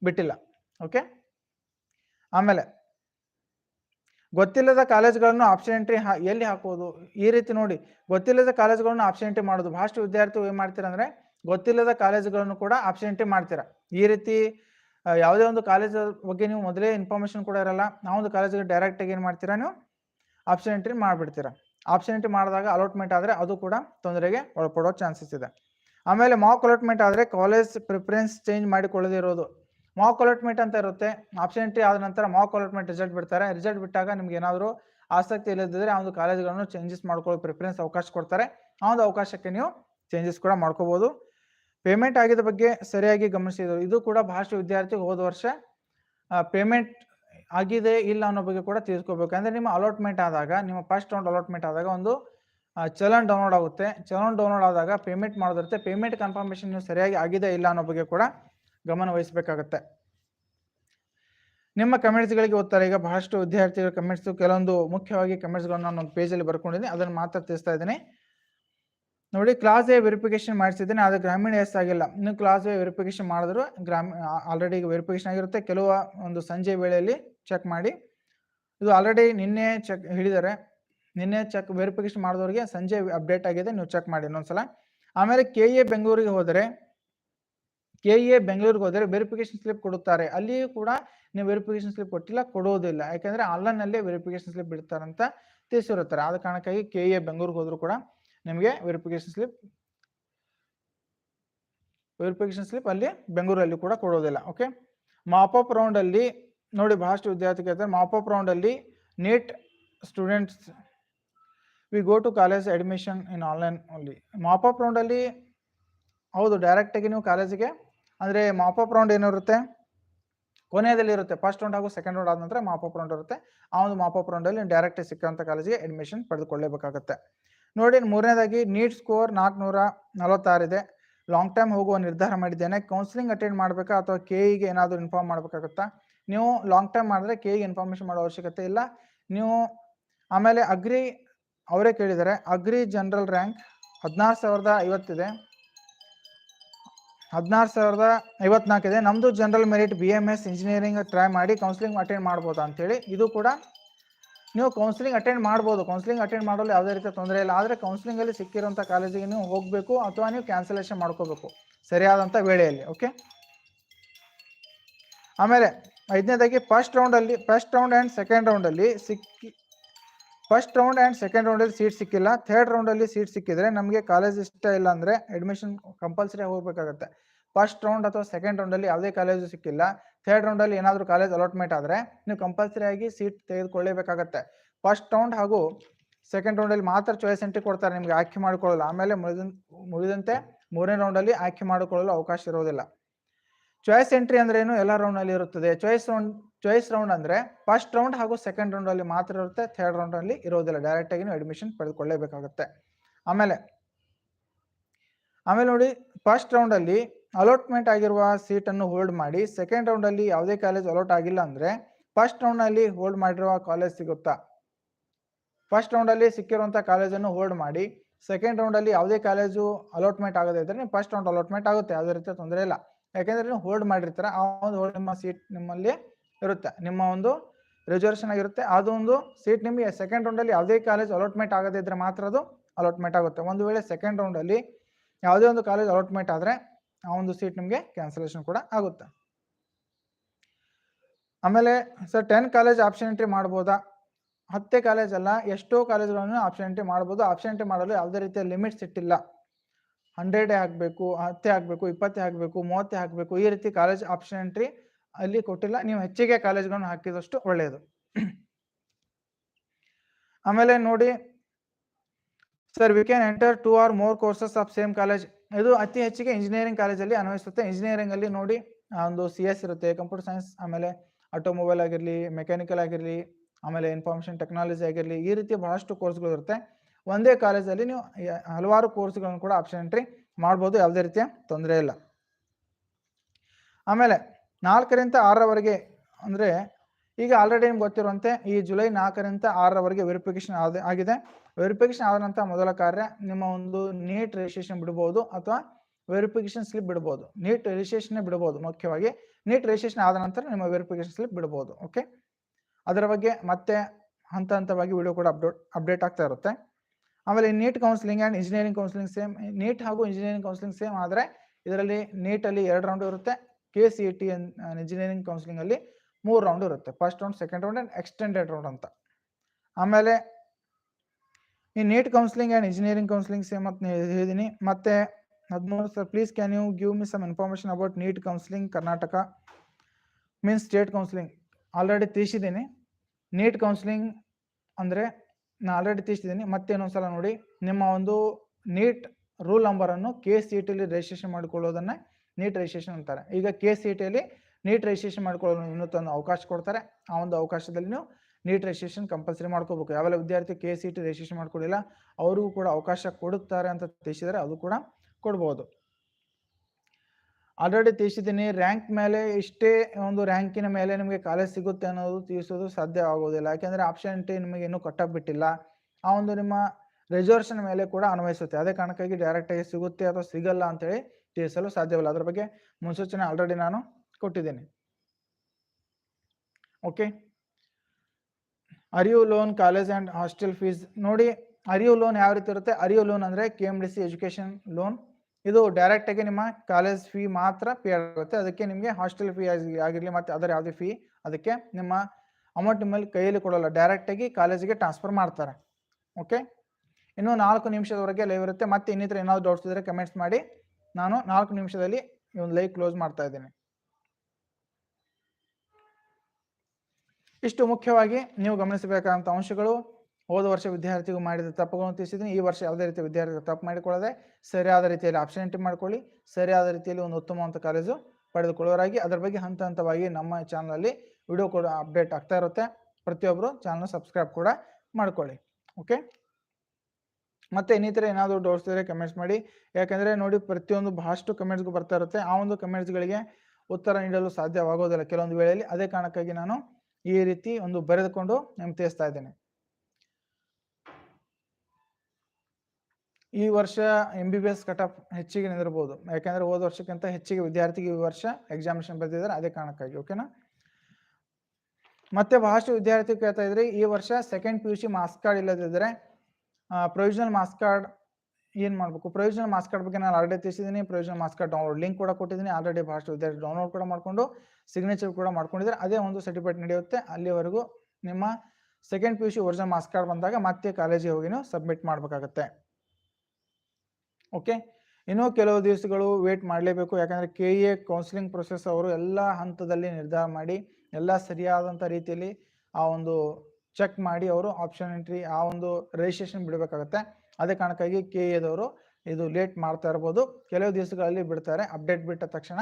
ಬಿಟ್ಟಿಲ್ಲ. ಓಕೆ ಆಮೇಲೆ ಗೊತ್ತಿಲ್ಲದ ಕಾಲೇಜ್ಗಳನ್ನು ಆಪ್ಷನ್ ಎಂಟ್ರಿ ಎಲ್ಲಿ ಹಾಕೋದು? ಈ ರೀತಿ ನೋಡಿ, ಗೊತ್ತಿಲ್ಲದ ಕಾಲೇಜ್ಗಳನ್ನು ಆಪ್ಷನ್ ಎಂಟ್ರಿ ಮಾಡೋದು. ಬಹಳಷ್ಟು ವಿದ್ಯಾರ್ಥಿಗಳು ಏನು ಮಾಡ್ತೀರಂದ್ರೆ ಗೊತ್ತಿಲ್ಲದ ಕಾಲೇಜ್ಗಳನ್ನು ಕೂಡ ಆಪ್ಷನ್ ಎಂಟ್ರಿ ಮಾಡ್ತೀರಾ. ಈ ರೀತಿ ಯಾವುದೇ ಒಂದು ಕಾಲೇಜ್ ಬಗ್ಗೆ ನೀವು ಮೊದಲೇ ಇನ್ಫಾರ್ಮೇಶನ್ ಕೂಡ ಇರಲ್ಲ. ಆ ಒಂದು ಕಾಲೇಜಿಗೆ ಡೈರೆಕ್ಟ್ ಆಗಿ ಏನು ಮಾಡ್ತೀರಾ ನೀವು? ಆಪ್ಷನ್ ಎಂಟ್ರಿ ಮಾಡಿಬಿಡ್ತೀರಾ. ಆಪ್ಷನ್ ಎಂಟ್ರಿ ಮಾಡಿದಾಗ ಅಲಾಟ್ಮೆಂಟ್ ಆದರೆ ಅದು ಕೂಡ ತೊಂದರೆಗೆ ಒಳಪಡೋ ಚಾನ್ಸಸ್ ಇದೆ. ಆಮೇಲೆ ಮಾಕ್ ಅಲಾಟ್ಮೆಂಟ್ ಆದರೆ ಕಾಲೇಜ್ ಪ್ರಿಫರೆನ್ಸ್ ಚೇಂಜ್ ಮಾಡಿಕೊಳ್ಳದೇ ಇರೋದು. ಮಾಕ್ ಅಲಾಟ್ಮೆಂಟ್ ಅಂತ ಇರುತ್ತೆ. ಆಪ್ಷನ್ ಎಂಟ್ರಿ ಆದ ನಂತರ ಮಾಕ್ ಅಲಾಟ್ಮೆಂಟ್ ರಿಸಲ್ಟ್ ಬಿಡ್ತಾರೆ. ರಿಸಲ್ಟ್ ಬಿಟ್ಟಾಗ ನಿಮ್ಗೆ ಏನಾದರೂ ಆಸಕ್ತಿ ಇಲ್ಲದಿದ್ದರೆ ಆ ಒಂದು ಕಾಲೇಜ್ಗಳನ್ನು ಚೇಂಜಸ್ ಮಾಡ್ಕೊಳ್ಳೋ ಪ್ರಿಫರೆನ್ಸ್ ಅವಕಾಶ ಕೊಡ್ತಾರೆ. ಆ ಒಂದು ಅವಕಾಶಕ್ಕೆ ನೀವು ಚೇಂಜಸ್ ಕೂಡ ಮಾಡ್ಕೋಬಹುದು ಪೇಮೆಂಟ್ ಆಗಿದ ಬಗ್ಗೆ ಸರಿಯಾಗಿ ಗಮನಿಸಿದ್ರು ಇದು ಕೂಡ ಬಹಳಷ್ಟು ವಿದ್ಯಾರ್ಥಿ ಹೋದ ವರ್ಷ ಪೇಮೆಂಟ್ ಆಗಿದೆ ಇಲ್ಲ ಅನ್ನೋ ಬಗ್ಗೆ ಕೂಡ ತಿಳ್ಕೊಬೇಕು ಅಂದ್ರೆ ನಿಮ್ಮ ಅಲಾಟ್ಮೆಂಟ್ ಆದಾಗ, ನಿಮ್ಮ ಫಸ್ಟ್ ರೌಂಡ್ ಅಲಾಟ್ಮೆಂಟ್ ಆದಾಗ ಒಂದು ಚಲನ್ ಡೌನ್ಲೋಡ್ ಆಗುತ್ತೆ. ಚಲನ್ ಡೌನ್ಲೋಡ್ ಆದಾಗ ಪೇಮೆಂಟ್ ಮಾಡೋದಿರುತ್ತೆ. ಪೇಮೆಂಟ್ ಕನ್ಫರ್ಮೇಶನ್ ನೀವು ಸರಿಯಾಗಿ ಆಗಿದೆ ಇಲ್ಲ ಅನ್ನೋ ಬಗ್ಗೆ ಕೂಡ ಗಮನ ವಹಿಸಬೇಕಾಗತ್ತೆ. ನಿಮ್ಮ ಕಮೆಂಟ್ಸ್ಗಳಿಗೆ ಓದ್ತಾರೆ ಈಗ ಬಹಳಷ್ಟು ವಿದ್ಯಾರ್ಥಿಗಳ ಕಮೆಂಟ್ಸ್ ಕೆಲವೊಂದು ಮುಖ್ಯವಾಗಿ ಕಮೆಂಟ್ಸ್ಗಳನ್ನು ನಾನು ಒಂದು ಪೇಜಲ್ಲಿ ಬರ್ಕೊಂಡಿದ್ದೀನಿ, ಅದನ್ನು ಮಾತ್ರ ತಿಳಿಸ್ತಾ ಇದ್ದೀನಿ. ನೋಡಿ ಕ್ಲಾಸ್ ಎ ವೆರಿಫಿಕೇಶನ್ ಮಾಡಿಸಿದ್ದೀನಿ, ಆದರೆ ಗ್ರಾಮೀಣ ಎಸ್ ಆಗಿಲ್ಲ. ಇನ್ನು ಕ್ಲಾಸ್ ಎ ವೆರಿಫಿಕೇಶನ್ ಮಾಡಿದ್ರು ಗ್ರಾಮೀಣ ಆಲ್ರೆಡಿ ವೆರಿಫಿಕೇಶನ್ ಆಗಿರುತ್ತೆ. ಕೆಲವು ಒಂದು ಸಂಜೆ ವೇಳೆಯಲ್ಲಿ ಚೆಕ್ ಮಾಡಿ. ಇದು ಆಲ್ರೆಡಿ ನಿನ್ನೆ ಚೆಕ್ ಹಿಡಿದರೆ, ನಿನ್ನೆ ಚೆಕ್ ವೆರಿಫಿಕೇಶನ್ ಮಾಡಿದವರಿಗೆ ಸಂಜೆ ಅಪ್ಡೇಟ್ ಆಗಿದೆ, ನೀವು ಚೆಕ್ ಮಾಡಿ ಇನ್ನೊಂದ್ಸಲ. ಆಮೇಲೆ ಕೆ ಎ ಬೆಂಗಳೂರಿಗೆ ಹೋದರೆ ಕೆ ಎ ಬೆಂಗಳೂರಿಗೆ ಹೋದರೆ ವೆರಿಫಿಕೇಶನ್ ಸ್ಲಿಪ್ ಕೊಡುತ್ತಾರೆ. ಅಲ್ಲಿಯೂ ಕೂಡ ನೀವು ವೆರಿಫಿಕೇಶನ್ ಸ್ಲಿಪ್ ಕೊಟ್ಟಿಲ್ಲ, ಕೊಡೋದಿಲ್ಲ. ಯಾಕಂದ್ರೆ ಆನ್ಲೈನಲ್ಲೇ ವೆರಿಫಿಕೇಶನ್ ಸ್ಲಿಪ್ ಬಿಡ್ತಾರಂತ ತಿಳಿಸಿರುತ್ತಾರೆ. ಆದ ಕಾರಣಕ್ಕಾಗಿ ಕೆ ಎ ಬೆಂಗಳೂರಿಗೆ ಹೋದ್ರು ಕೂಡ ನಿಮಗೆ ವೆರಿಫಿಕೇಶನ್ ಸ್ಲಿಪ್ ವೆರಿಫಿಕೇಶನ್ ಸ್ಲಿಪ್ ಅಲ್ಲಿ ಬೆಂಗಳೂರಲ್ಲಿ ಕೂಡ ಕೊಡೋದಿಲ್ಲ. ಓಕೆ ಮಾಪಪ್ ರೌಂಡಲ್ಲಿ ನೋಡಿ ಬಹಳಷ್ಟು ವಿದ್ಯಾರ್ಥಿ ಕೇಳ್ತಾರೆ mop up ರೌಂಡಲ್ಲಿ NEET students we go to college admission in online only mop up ರೌಂಡಲ್ಲಿ ಹೌದು ಡೈರೆಕ್ಟಾಗಿ ನೀವು ಕಾಲೇಜಿಗೆ ಅಂದರೆ ಮಾಪಪ್ ರೌಂಡ್ ಏನಿರುತ್ತೆ? ಕೊನೆಯಲ್ಲಿ ಇರುತ್ತೆ ಫಸ್ಟ್ ರೌಂಡ್ ಹಾಗೂ ಸೆಕೆಂಡ್ ರೌಂಡ್ ಆದ ನಂತರ ಮಾಪಪ್ ರೌಂಡ್ ಇರುತ್ತೆ. ಆ ಒಂದು ಮಾಪಪ್ ರೌಂಡಲ್ಲಿ ಡೈರೆಕ್ಟ್ ಸಿಕ್ಕಂಥ ಕಾಲೇಜಿಗೆ ಅಡ್ಮಿಷನ್ ಪಡೆದುಕೊಳ್ಳಬೇಕಾಗುತ್ತೆ. ನೋಡಿ, ಮೂರನೇದಾಗಿ ನೀಟ್ ಸ್ಕೋರ್ ನಾಲ್ಕುನೂರ ನಲವತ್ತಾರಿದೆ ಲಾಂಗ್ ಟೈಮ್ ಹೋಗುವ ನಿರ್ಧಾರ ಮಾಡಿದ್ದೇನೆ. ಕೌನ್ಸಿಲಿಂಗ್ ಅಟೆಂಡ್ ಮಾಡಬೇಕಾ ಅಥವಾ ಕೆ ಇಗೆ ಏನಾದರೂ ಇನ್ಫಾರ್ಮ್ ಮಾಡಬೇಕಾಗುತ್ತಾ? ನೀವು ಲಾಂಗ್ ಟೈಮ್ ಮಾಡಿದ್ರೆ ಕೆ ಇಗೆ ಇನ್ಫಾರ್ಮೇಷನ್ ಮಾಡೋ ಅವಶ್ಯಕತೆ ಇಲ್ಲ. ನೀವು ಆಮೇಲೆ ಅಗ್ರಿ ಅವರೇ ಕೇಳಿದ್ದಾರೆ. ಅಗ್ರಿ ಜನರಲ್ ರ್ಯಾಂಕ್ ಹದಿನಾರು ಸಾವಿರದ ಐವತ್ತಿದೆ ಹದಿನಾರು ಸಾವಿರದ ಐವತ್ನಾಲ್ಕಿದೆ ನಮ್ಮದು general merit B M S engineering try ಮಾಡಿ ಕೌನ್ಸಿಲಿಂಗ್ ಅಟೆಂಡ್ ಮಾಡ್ಬೋದು ಅಂತೇಳಿ. ಇದು ಕೂಡ ನೀವು ಕೌನ್ಸಿಲಿಂಗ್ ಅಟೆಂಡ್ ಮಾಡ್ಬೋದು. ಕೌನ್ಸಿಲಿಂಗ್ ಅಟೆಂಡ್ ಮಾಡಲು ಯಾವುದೇ ರೀತಿಯ ತೊಂದರೆ ಇಲ್ಲ. ಆದರೆ ಕೌನ್ಸಿಲಿಂಗಲ್ಲಿ ಸಿಕ್ಕಿರೋಂಥ ಕಾಲೇಜಿಗೆ ನೀವು ಹೋಗಬೇಕು ಅಥವಾ ನೀವು ಕ್ಯಾನ್ಸಲೇಷನ್ ಮಾಡ್ಕೋಬೇಕು. ಸರಿಯಾದಂಥ ವೇಳೆಯಲ್ಲಿ ಓಕೆ ಆಮೇಲೆ ಐದನೇದಾಗಿ ಫಸ್ಟ್ ರೌಂಡಲ್ಲಿ ಫಸ್ಟ್ ರೌಂಡ್ ಆ್ಯಂಡ್ ಸೆಕೆಂಡ್ ರೌಂಡಲ್ಲಿ ಸಿಕ್ಕಿ ಫಸ್ಟ್ ರೌಂಡ್ ಆ್ಯಂಡ್ ಸೆಕೆಂಡ್ ರೌಂಡಲ್ಲಿ ಸೀಟ್ ಸಿಕ್ಕಿಲ್ಲ. ಥರ್ಡ್ ರೌಂಡಲ್ಲಿ ಸೀಟ್ ಸಿಕ್ಕಿದ್ರೆ ನಮಗೆ ಕಾಲೇಜ್ ಇಷ್ಟ ಇಲ್ಲ ಅಂದರೆ ಅಡ್ಮಿಷನ್ ಕಂಪಲ್ಸರಿ ಹೋಗಬೇಕಾಗತ್ತೆ. ಫಸ್ಟ್ ರೌಂಡ್ ಅಥವಾ ಸೆಕೆಂಡ್ ರೌಂಡಲ್ಲಿ ಯಾವುದೇ ಕಾಲೇಜು ಸಿಕ್ಕಿಲ್ಲ. ಥರ್ಡ್ ರೌಂಡಲ್ಲಿ ಏನಾದರೂ ಕಾಲೇಜ್ ಅಲಾಟ್ಮೆಂಟ್ ಆದರೆ ನೀವು ಕಂಪಲ್ಸರಿಯಾಗಿ ಸೀಟ್ ತೆಗೆದುಕೊಳ್ಳೇಬೇಕಾಗತ್ತೆ. ಫಸ್ಟ್ ರೌಂಡ್ ಹಾಗೂ ಸೆಕೆಂಡ್ ರೌಂಡಲ್ಲಿ ಮಾತ್ರ ಚಾಯ್ಸ್ ಎಂಟ್ರಿ ಕೊಡ್ತಾರೆ. ನಿಮಗೆ ಆಯ್ಕೆ ಮಾಡಿಕೊಳ್ಳಲು ಆಮೇಲೆ ಮುಗಿದ, ಮುಗಿದಂತೆ ಮೂರನೇ ರೌಂಡಲ್ಲಿ ಆಯ್ಕೆ ಮಾಡಿಕೊಳ್ಳಲು ಅವಕಾಶ ಇರೋದಿಲ್ಲ. ಚಾಯ್ಸ್ ಎಂಟ್ರಿ ಅಂದ್ರೆ ಏನು? ಎಲ್ಲ ರೌಂಡಲ್ಲಿ ಇರುತ್ತದೆ. ಚಾಯ್ಸ್ ರೌಂಡ್ ಚಾಯ್ಸ್ ರೌಂಡ್ ಅಂದ್ರೆ ಫಸ್ಟ್ ರೌಂಡ್ ಹಾಗೂ ಸೆಕೆಂಡ್ ರೌಂಡಲ್ಲಿ ಮಾತ್ರ ಇರುತ್ತೆ. ಥರ್ಡ್ ರೌಂಡಲ್ಲಿ ಇರೋದಿಲ್ಲ ಡೈರೆಕ್ಟ್ ಆಗಿ ಅಡ್ಮಿಷನ್ ಪಡೆದುಕೊಳ್ಳೇಬೇಕಾಗುತ್ತೆ. ಆಮೇಲೆ ಆಮೇಲೆ ನೋಡಿ ಫಸ್ಟ್ ರೌಂಡಲ್ಲಿ ಅಲಾಟ್ಮೆಂಟ್ ಆಗಿರುವ ಸೀಟನ್ನು ಹೋಲ್ಡ್ ಮಾಡಿ ಸೆಕೆಂಡ್ ರೌಂಡಲ್ಲಿ ಯಾವುದೇ ಕಾಲೇಜ್ ಅಲಾಟ್ ಆಗಿಲ್ಲ ಅಂದ್ರೆ ಫಸ್ಟ್ ರೌಂಡ್ನಲ್ಲಿ ಹೋಲ್ಡ್ ಮಾಡಿರುವ ಕಾಲೇಜ್ ಸಿಗುತ್ತಾ? ಫಸ್ಟ್ ರೌಂಡಲ್ಲಿ ಕಾಲೇಜ್ ಕಾಲೇಜನ್ನು ಹೋಲ್ಡ್ ಮಾಡಿ ಸೆಕೆಂಡ್ ರೌಂಡಲ್ಲಿ ಯಾವುದೇ ಕಾಲೇಜು ಅಲಾಟ್ಮೆಂಟ್ ಆಗದೇ ಇದ್ರೆ ಫಸ್ಟ್ ರೌಂಡ್ ಅಲಾಟ್ಮೆಂಟ್ ಆಗುತ್ತೆ. ಯಾವುದೇ ರೀತಿಯ ತೊಂದರೆ ಇಲ್ಲ. ಯಾಕೆಂದರೆ ನೀವು ಹೋಲ್ಡ್ ಮಾಡಿರ್ತೀರ, ಆ ಒಂದು ಹೋಲ್ಡ್ ನಿಮ್ಮ ಸೀಟ್ ನಿಮ್ಮಲ್ಲಿ ಇರುತ್ತೆ. ನಿಮ್ಮ ಒಂದು ರಿಸರ್ವೇಷನ್ ಆಗಿರುತ್ತೆ. ಅದು ಒಂದು ಸೀಟ್ ನಿಮಗೆ ಸೆಕೆಂಡ್ ರೌಂಡಲ್ಲಿ ಯಾವುದೇ ಕಾಲೇಜ್ ಅಲಾಟ್ಮೆಂಟ್ ಆಗದೇ ಇದ್ರೆ ಮಾತ್ರ ಅದು ಅಲಾಟ್ಮೆಂಟ್ ಆಗುತ್ತೆ. ಒಂದು ವೇಳೆ ಸೆಕೆಂಡ್ ರೌಂಡಲ್ಲಿ ಯಾವುದೇ ಒಂದು ಕಾಲೇಜ್ ಅಲಾಟ್ಮೆಂಟ್ ಆದರೆ ಆ ಒಂದು ಸೀಟ್ ನಿಮಗೆ ಕ್ಯಾನ್ಸಲೇಷನ್ ಕೂಡ ಆಗುತ್ತೆ. ಆಮೇಲೆ sir ten college option entry ಮಾಡ್ಬೋದಾ? ಹತ್ತೇ ಕಾಲೇಜ್ ಅಲ್ಲ, ಎಷ್ಟೋ ಕಾಲೇಜ್ಗಳನ್ನು ಆಪ್ಷನ್ ಎಂಟ್ರಿ ಮಾಡ್ಬೋದು. ಆಪ್ಷನ್ ಎಂಟ್ರಿ ಮಾಡಲು ಯಾವುದೇ ರೀತಿಯ ಲಿಮಿಟ್ಸ್ ಇಟ್ಟಿಲ್ಲ. ಹಂಡ್ರೆಡೇ ಆಗಬೇಕು, ಹತ್ತೇ ಆಗಬೇಕು, ಇಪ್ಪತ್ತೇ ಆಗಬೇಕು, ಮೂವತ್ತೇ ಆಗಬೇಕು, ಈ ರೀತಿ ಕಾಲೇಜ್ ಆಪ್ಷನ್ ಎಂಟ್ರಿ ಅಲ್ಲಿ ಕೊಟ್ಟಿಲ್ಲ. ನೀವು ಹೆಚ್ಚಿಗೆ ಕಾಲೇಜ್ಗಳನ್ನು ಹಾಕಿದಷ್ಟು ಒಳ್ಳೆಯದು. ಆಮೇಲೆ ನೋಡಿ sir we can enter two or more courses of same college ಇದು ಅತಿ ಹೆಚ್ಚಿಗೆ ಇಂಜಿನಿಯರಿಂಗ್ ಕಾಲೇಜಲ್ಲಿ ಅನ್ವಯಿಸುತ್ತೆ. ಇಂಜಿನಿಯರಿಂಗ್ ಅಲ್ಲಿ ನೋಡಿ ಒಂದು ಸಿ ಎಸ್ ಇರುತ್ತೆ ಕಂಪ್ಯೂಟರ್ ಸೈನ್ಸ್ ಆಮೇಲೆ ಆಟೋಮೊಬೈಲ್ ಆಗಿರಲಿ ಮೆಕ್ಯಾನಿಕಲ್ ಆಗಿರಲಿ, ಆಮೇಲೆ ಇನ್ಫಾರ್ಮೇಷನ್ ಟೆಕ್ನಾಲಜಿ ಆಗಿರಲಿ, ಈ ರೀತಿ ಬಹಳಷ್ಟು ಕೋರ್ಸ್ಗಳು ಇರುತ್ತೆ. ಒಂದೇ ಕಾಲೇಜಲ್ಲಿ ನೀವು ಹಲವಾರು ಕೋರ್ಸ್ಗಳನ್ನು ಕೂಡ ಆಪ್ಷನ್ ಎಂಟ್ರಿ ಮಾಡ್ಬೋದು, ಯಾವುದೇ ರೀತಿಯ ತೊಂದರೆ ಇಲ್ಲ. ಆಮೇಲೆ ನಾಲ್ಕರಿಂದ ಆರರವರೆಗೆ ಅಂದರೆ ಈಗ ಆಲ್ರೆಡಿ ನಿಮ್ಗೆ ಗೊತ್ತಿರುವಂತೆ ಈ ಜುಲೈ ನಾಲ್ಕರಿಂದ ಆರರವರೆಗೆ ವೆರಿಫಿಕೇಶನ್ ಆದ, ಆಗಿದೆ. ವೆರಿಫಿಕೇಶನ್ ಆದ ನಂತರ ಮೊದಲ ಕಾರ್ಯ ನಿಮ್ಮ ಒಂದು ನೀಟ್ ರಿಜಿಸ್ಟ್ರೇಷನ್ ಬಿಡ್ಬೋದು ಅಥವಾ ವೆರಿಫಿಕೇಶನ್ ಸ್ಲಿಪ್ ಬಿಡ್ಬೋದು. ನೀಟ್ ರಿಜಿಸ್ಟ್ರೇಷನ್ ಬಿಡ್ಬೋದು ಮುಖ್ಯವಾಗಿ. ನೀಟ್ ರಿಜಿಸ್ಟ್ರೇಷನ್ ಆದ ನಂತರ ನಿಮ್ಮ ವೆರಿಫಿಕೇಶನ್ ಸ್ಲಿಪ್ ಬಿಡ್ಬೋದು ಓಕೆ ಅದರ ಬಗ್ಗೆ ಮತ್ತೆ ಹಂತ ಹಂತವಾಗಿ ವಿಡಿಯೋ ಕೂಡ ಅಪ್ಡೋಟ್ ಅಪ್ಡೇಟ್ ಆಗ್ತಾ ಇರುತ್ತೆ. ಆಮೇಲೆ NEET counselling and engineering counselling same NEET ಹಾಗೂ ಇಂಜಿನಿಯರಿಂಗ್ ಕೌನ್ಸಿಲಿಂಗ್ ಸೇಮ್ ಆದರೆ ಇದರಲ್ಲಿ ನೀಟಲ್ಲಿ ಎರಡು ರೌಂಡ್ ಇರುತ್ತೆ K C E T engineering ಕೌನ್ಸಿಲಿಂಗಲ್ಲಿ ಮೂರು ರೌಂಡ್ ಇರುತ್ತೆ first round second round and extended round ಅಂತ. ಆಮೇಲೆ ಈ NEET counselling and engineering counselling same ಅಂತ ಹೇಳಿದ್ದೀನಿ ಮತ್ತೆ ಹದಿಮೂರು sir please can you give me some information about NEET counselling Karnataka? Means state counselling already ತಿಳಿಸಿದ್ದೀನಿ. NEET counselling ಅಂದರೆ ನಾನು already ತಿಳಿಸಿದ್ದೀನಿ. ಮತ್ತೆ ಇನ್ನೊಂದ್ಸಲ ನೋಡಿ. ನಿಮ್ಮ ಒಂದು ನೀಟ್ ರೂಲ್ ನಂಬರನ್ನು ಕೆ ಸಿ ಇ ಟಿಲಿ ರಿಜಿಸ್ಟ್ರೇಷನ್ ಮಾಡಿಕೊಳ್ಳೋದನ್ನ ನೀಟ್ ರಿಜಿಸ್ಟ್ರೇಷನ್ ಅಂತಾರೆ. ಈಗ ಕೆ ಸಿ ಇ ಟಿಯಲ್ಲಿ ನೀಟ್ ರಿಜಿಸ್ಟ್ರೇಷನ್ ಮಾಡ್ಕೊಳ್ಳೋ ಇನ್ನೊಂದು ಅವಕಾಶ ಕೊಡ್ತಾರೆ. ಆ ಒಂದು ಅವಕಾಶದಲ್ಲಿ ನೀವು ನೀಟ್ ರಿಜಿಸ್ಟ್ರೇಷನ್ ಕಂಪಲ್ಸರಿ ಮಾಡ್ಕೋಬೇಕು. ಯಾವೆಲ್ಲ ವಿದ್ಯಾರ್ಥಿ ಕೆ ಸಿ ಟಿ ರಿಜಿಸ್ಟ್ರೇಷನ್ ಮಾಡ್ಕೊಡಿಲ್ಲ ಅವ್ರಿಗೂ ಕೂಡ ಅವಕಾಶ ಕೊಡುತ್ತಾರೆ ಅಂತ ತಿಳಿಸಿದರೆ ಅದು ಕೂಡ ಕೊಡ್ಬೋದು. ಆಲ್ರೆಡಿ ತಿಳಿಸಿದ್ದೀನಿ ರ್ಯಾಂಕ್ ಮೇಲೆ ಇಷ್ಟೇ ಒಂದು ರ್ಯಾಂಕಿನ ಮೇಲೆ ನಿಮಗೆ ಕಾಲೇಜ್ ಸಿಗುತ್ತೆ ಅನ್ನೋದು ತಿಳಿಸೋದು ಸಾಧ್ಯ ಆಗೋದಿಲ್ಲ. ಯಾಕೆಂದರೆ ಆಪ್ಷನ್ ಟಿ ನಿಮಗೆ ಇನ್ನೂ ಕಟ್ಟಬಿಟ್ಟಿಲ್ಲ. ಬಿಟ್ಟಿಲ್ಲ ಆ ಒಂದು ನಿಮ್ಮ ರಿಸರ್ವೇಷನ್ ಮೇಲೆ ಕೂಡ ಅನ್ವಯಿಸುತ್ತೆ. ಅದೇ ಕಾರಣಕ್ಕಾಗಿ ಡೈರೆಕ್ಟಾಗಿ ಸಿಗುತ್ತೆ ಅಥವಾ ಸಿಗಲ್ಲ ಅಂತೇಳಿ ತಿಳಿಸಲು ಸಾಧ್ಯವಿಲ್ಲ. ಅದರ ಬಗ್ಗೆ ಮುನ್ಸೂಚನೆ ಆಲ್ರೆಡಿ ನಾನು ಕೊಟ್ಟಿದ್ದೀನಿ. Okay Arivu loan college and hostel fees ನೋಡಿ ಅರಿವು ಲೋನ್ ಯಾವ ರೀತಿ ಇರುತ್ತೆ? ಅರಿವು ಲೋನ್ ಅಂದರೆ K M D C education loan ಇದು ಡೈರೆಕ್ಟಾಗಿ ನಿಮ್ಮ ಕಾಲೇಜ್ ಫೀ ಮಾತ್ರ ಪೇ ಆಗುತ್ತೆ. ಅದಕ್ಕೆ ನಿಮಗೆ ಹಾಸ್ಟೆಲ್ ಫೀ ಆಗಿರಲಿ ಮತ್ತು ಅದರ ಯಾವುದೇ ಫೀ ಅದಕ್ಕೆ ನಿಮ್ಮ ಅಮೌಂಟ್ ನಿಮ್ಮಲ್ಲಿ ಕೈಯಲ್ಲಿ ಕೊಡೋಲ್ಲ. ಡೈರೆಕ್ಟಾಗಿ ಕಾಲೇಜಿಗೆ ಟ್ರಾನ್ಸ್ಫರ್ ಮಾಡ್ತಾರೆ. ಓಕೆ ಇನ್ನು ನಾಲ್ಕು ನಿಮಿಷದವರೆಗೆ ಲೈವ್ ಇರುತ್ತೆ. ಮತ್ತೆ ಇನ್ನಿತರ ಏನಾದ್ರು ಡೌಟ್ಸ್ ಇದ್ದರೆ ಕಮೆಂಟ್ಸ್ ಮಾಡಿ. ನಾನು ನಾಲ್ಕು ನಿಮಿಷದಲ್ಲಿ ಈ ಒಂದು ಲೈವ್ ಕ್ಲೋಸ್ ಮಾಡ್ತಾ ಇದ್ದೀನಿ. ಇಷ್ಟು ಮುಖ್ಯವಾಗಿ ನೀವು ಗಮನಿಸಬೇಕಾದಂಥ ಅಂಶಗಳು. ಹೋದ ವರ್ಷ ವಿದ್ಯಾರ್ಥಿಗೂ ಮಾಡಿದ ತಪ್ಪುಗಳನ್ನು ತಿಳಿಸಿದ್ದೀನಿ. ಈ ವರ್ಷ ಯಾವುದೇ ರೀತಿಯ ವಿದ್ಯಾರ್ಥಿಗಳು ತಪ್ಪು ಮಾಡಿಕೊಳ್ಳದೆ ಸರಿಯಾದ ರೀತಿಯಲ್ಲಿ ಆಪ್ಷನ್ ಎಂಟ್ರಿ ಮಾಡ್ಕೊಳ್ಳಿ. ಸರಿಯಾದ ರೀತಿಯಲ್ಲಿ ಒಂದು ಉತ್ತಮವಂತ ಕಾಲೇಜು ಪಡೆದುಕೊಳ್ಳೋರಾಗಿ ಅದರ ಬಗ್ಗೆ ಹಂತ ಹಂತವಾಗಿ ನಮ್ಮ ಚಾನಲಲ್ಲಿ ವಿಡಿಯೋ ಕೂಡ ಅಪ್ಡೇಟ್ ಆಗ್ತಾ ಇರುತ್ತೆ. ಪ್ರತಿಯೊಬ್ಬರು ಚಾನಲ್ ಸಬ್ಸ್ಕ್ರೈಬ್ ಕೂಡ ಮಾಡ್ಕೊಳ್ಳಿ. ಓಕೆ ಮತ್ತೆ ಇನ್ನಿತರ ಏನಾದರೂ ಡೌಟ್ಸ್ ಇದ್ದರೆ ಕಮೆಂಟ್ಸ್ ಮಾಡಿ. ಯಾಕೆಂದರೆ ನೋಡಿ ಪ್ರತಿಯೊಂದು ಬಹಳಷ್ಟು ಕಮೆಂಟ್ಸ್ಗೂ ಬರ್ತಾ ಇರುತ್ತೆ. ಆ ಒಂದು ಕಮೆಂಟ್ಸ್ಗಳಿಗೆ ಉತ್ತರ ನೀಡಲು ಸಾಧ್ಯವಾಗೋದಿಲ್ಲ. ಕೆಲವೊಂದು ವೇಳೆಯಲ್ಲಿ ಅದೇ ಕಾರಣಕ್ಕಾಗಿ ನಾನು ಈ ರೀತಿ ಒಂದು ಬರೆದುಕೊಂಡು ನಿಮ್ಗೆ ತಿಳಿಸ್ತಾ ಇದ್ದೇನೆ. ಈ ವರ್ಷ M B B S cut ಹೆಚ್ಚಿಗೆ ನಿಂದಿರ್ಬೋದು. ಯಾಕಂದ್ರೆ ಹೋದ ವರ್ಷಕ್ಕಿಂತ ಹೆಚ್ಚಿಗೆ ವಿದ್ಯಾರ್ಥಿಗೆ ಈ ವರ್ಷ ಎಕ್ಸಾಮಿನೇಷನ್ ಬರೆದಿದ್ದಾರೆ, ಅದೇ ಕಾರಣಕ್ಕಾಗಿ ಓಕೆನಾ ಮತ್ತೆ ಬಹಳಷ್ಟು ವಿದ್ಯಾರ್ಥಿ ಕೇಳ್ತಾ ಇದ್ರಿ, ಈ ವರ್ಷ second P U C marks card ಇಲ್ಲದಿದ್ದರೆ ಪ್ರೊವಿಷನಲ್ ಮಾಸ್ ಕಾರ್ಡ್ ಏನು ಮಾಡಬೇಕು? ಪ್ರೊವಿಷನಲ್ ಮಾಸ್ ಕಾರ್ಡ್ ಬಗ್ಗೆ ನಾನು already ತಿಳಿಸಿದ್ದೀನಿ. Provisional marks card download link ಕೂಡ ಕೊಟ್ಟಿದ್ದೀನಿ. ಆಲ್ರೆಡಿ ಬಹಳಷ್ಟು ವಿದ್ಯಾರ್ಥಿ ಡೌನ್ಲೋಡ್ ಕೂಡ ಮಾಡಿಕೊಂಡು ಸಿಗ್ನೇಚರ್ ಕೂಡ ಮಾಡ್ಕೊಂಡಿದ್ದಾರೆ. ಅದೇ ಒಂದು ಸರ್ಟಿಫಿಕೇಟ್ ನಡೆಯುತ್ತೆ. ಅಲ್ಲಿವರೆಗೂ ನಿಮ್ಮ second P U C original marks card ಬಂದಾಗ ಮತ್ತೆ ಕಾಲೇಜಿಗೆ ಹೋಗಿ ನೀವು ಸಬ್ಮಿಟ್ ಮಾಡಬೇಕಾಗತ್ತೆ. ಓಕೆ ಇನ್ನೂ ಕೆಲವು ದಿವಸಗಳು ವೇಟ್ ಮಾಡಲೇಬೇಕು. ಯಾಕಂದರೆ ಕೆ ಎ ಕೌನ್ಸಿಲಿಂಗ್ ಪ್ರೊಸೆಸ್ ಅವರು ಎಲ್ಲ ಹಂತದಲ್ಲಿ ನಿರ್ಧಾರ ಮಾಡಿ, ಎಲ್ಲ ಸರಿಯಾದಂಥ ರೀತಿಯಲ್ಲಿ ಆ ಒಂದು ಚೆಕ್ ಮಾಡಿ ಅವರು ಆಪ್ಷನ್ ಎಂಟ್ರಿ ಆ ಒಂದು ರಿಜಿಸ್ಟ್ರೇಷನ್ ಬಿಡಬೇಕಾಗತ್ತೆ. ಅದೇ ಕಾರಣಕ್ಕಾಗಿ ಕೆ ಎದವರು ಇದು ಲೇಟ್ ಮಾಡ್ತಾ ಇರ್ಬೋದು. ಕೆಲವು ದಿವಸಗಳಲ್ಲಿ ಬಿಡ್ತಾರೆ ಅಪ್ಡೇಟ್ ಬಿಟ್ಟ ತಕ್ಷಣ.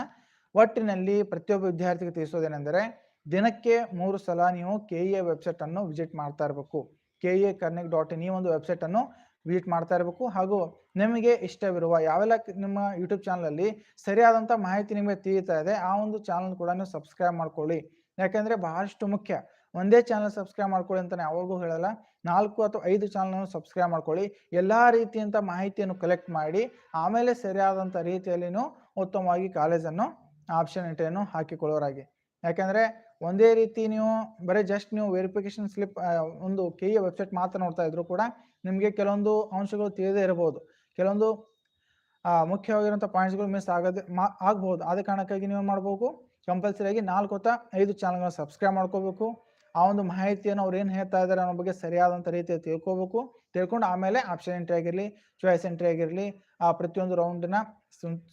ಒಟ್ಟಿನಲ್ಲಿ ಪ್ರತಿಯೊಬ್ಬ ವಿದ್ಯಾರ್ಥಿಗೆ ತಿಳಿಸೋದೇನೆಂದರೆ, ದಿನಕ್ಕೆ ಮೂರು ಸಲ ನೀವು ಕೆ ಎ ವೆಬ್ಸೈಟ್ ಅನ್ನು ವಿಸಿಟ್ ಮಾಡ್ತಾ ಇರಬೇಕು. ಕೆ ಎ ಕರ್ನಿಕ್ ಡಾಟ್ ಇನ್ ಈ ಒಂದು ವೆಬ್ಸೈಟ್ ಅನ್ನು ವಿಸಿಟ್ ಮಾಡ್ತಾ ಇರಬೇಕು. ಹಾಗೂ ನಿಮಗೆ ಇಷ್ಟವಿರುವ ಯಾವೆಲ್ಲ ನಿಮ್ಮ ಯೂಟ್ಯೂಬ್ ಚಾನಲಲ್ಲಿ ಸರಿಯಾದಂಥ ಮಾಹಿತಿ ನಿಮಗೆ ತಿಳಿತಾ ಇದೆ, ಆ ಒಂದು ಚಾನಲ್ ಕೂಡ ನೀವು ಸಬ್ಸ್ಕ್ರೈಬ್ ಮಾಡ್ಕೊಳ್ಳಿ. ಯಾಕೆಂದರೆ ಬಹಳಷ್ಟು ಮುಖ್ಯ. ಒಂದೇ ಚಾನಲ್ ಸಬ್ಸ್ಕ್ರೈಬ್ ಮಾಡ್ಕೊಳ್ಳಿ ಅಂತ ನಾನು ಯಾವಾಗೂ ಹೇಳಲ್ಲ. ನಾಲ್ಕು ಅಥವಾ ಐದು ಚಾನಲನ್ನು ಸಬ್ಸ್ಕ್ರೈಬ್ ಮಾಡ್ಕೊಳ್ಳಿ. ಎಲ್ಲ ರೀತಿಯಂಥ ಮಾಹಿತಿಯನ್ನು ಕಲೆಕ್ಟ್ ಮಾಡಿ, ಆಮೇಲೆ ಸರಿಯಾದಂಥ ರೀತಿಯಲ್ಲಿನೂ ಉತ್ತಮವಾಗಿ ಕಾಲೇಜನ್ನು ಆಪ್ಷನ್ ಎಂಟ್ರಿಯನ್ನು ಹಾಕಿಕೊಳ್ಳೋರಾಗಿ ಯಾಕೆಂದರೆ ಒಂದೇ ರೀತಿ ನೀವು ಬರೀ ಜಸ್ಟ್ ನೀವು ವೆರಿಫಿಕೇಶನ್ ಸ್ಲಿಪ್ ಒಂದು ಕೆ ಇ ವೆಬ್ಸೈಟ್ ಮಾತ್ರ ನೋಡ್ತಾ ಇದ್ರು ಕೂಡ ನಿಮಗೆ ಕೆಲವೊಂದು ಅಂಶಗಳು ತಿಳಿದೇ ಇರಬಹುದು ಕೆಲವೊಂದು ಮುಖ್ಯವಾಗಿರುವಂಥ ಪಾಯಿಂಟ್ಸ್ಗಳು ಮಿಸ್ ಆಗದೆ, ಮಾ, ಆಗ್ಬೋದು. ಆದ ಕಾರಣಕ್ಕಾಗಿ ನೀವು ಮಾಡಬೇಕು? ಕಂಪಲ್ಸರಿ ಆಗಿ ನಾಲ್ಕು ಹೊತ್ತ ಐದು ಚಾನಲ್ಗಳನ್ನ ಸಬ್ಸ್ಕ್ರೈಬ್ ಮಾಡ್ಕೋಬೇಕು. ಆ ಒಂದು ಮಾಹಿತಿಯನ್ನು ಅವ್ರು ಏನು ಹೇಳ್ತಾ ಇದ್ದಾರೆ ಅನ್ನೋ ಬಗ್ಗೆ ಸರಿಯಾದಂಥ ರೀತಿಯಲ್ಲಿ ತಿಳ್ಕೊಬೇಕು. ತಿಳ್ಕೊಂಡು ಆಮೇಲೆ ಆಪ್ಷನ್ ಎಂಟ್ರಿ ಆಗಿರಲಿ ಚಾಯ್ಸ್ ಎಂಟ್ರಿ ಆಗಿರಲಿ, ಆ, ಪ್ರತಿಯೊಂದು ರೌಂಡಿನ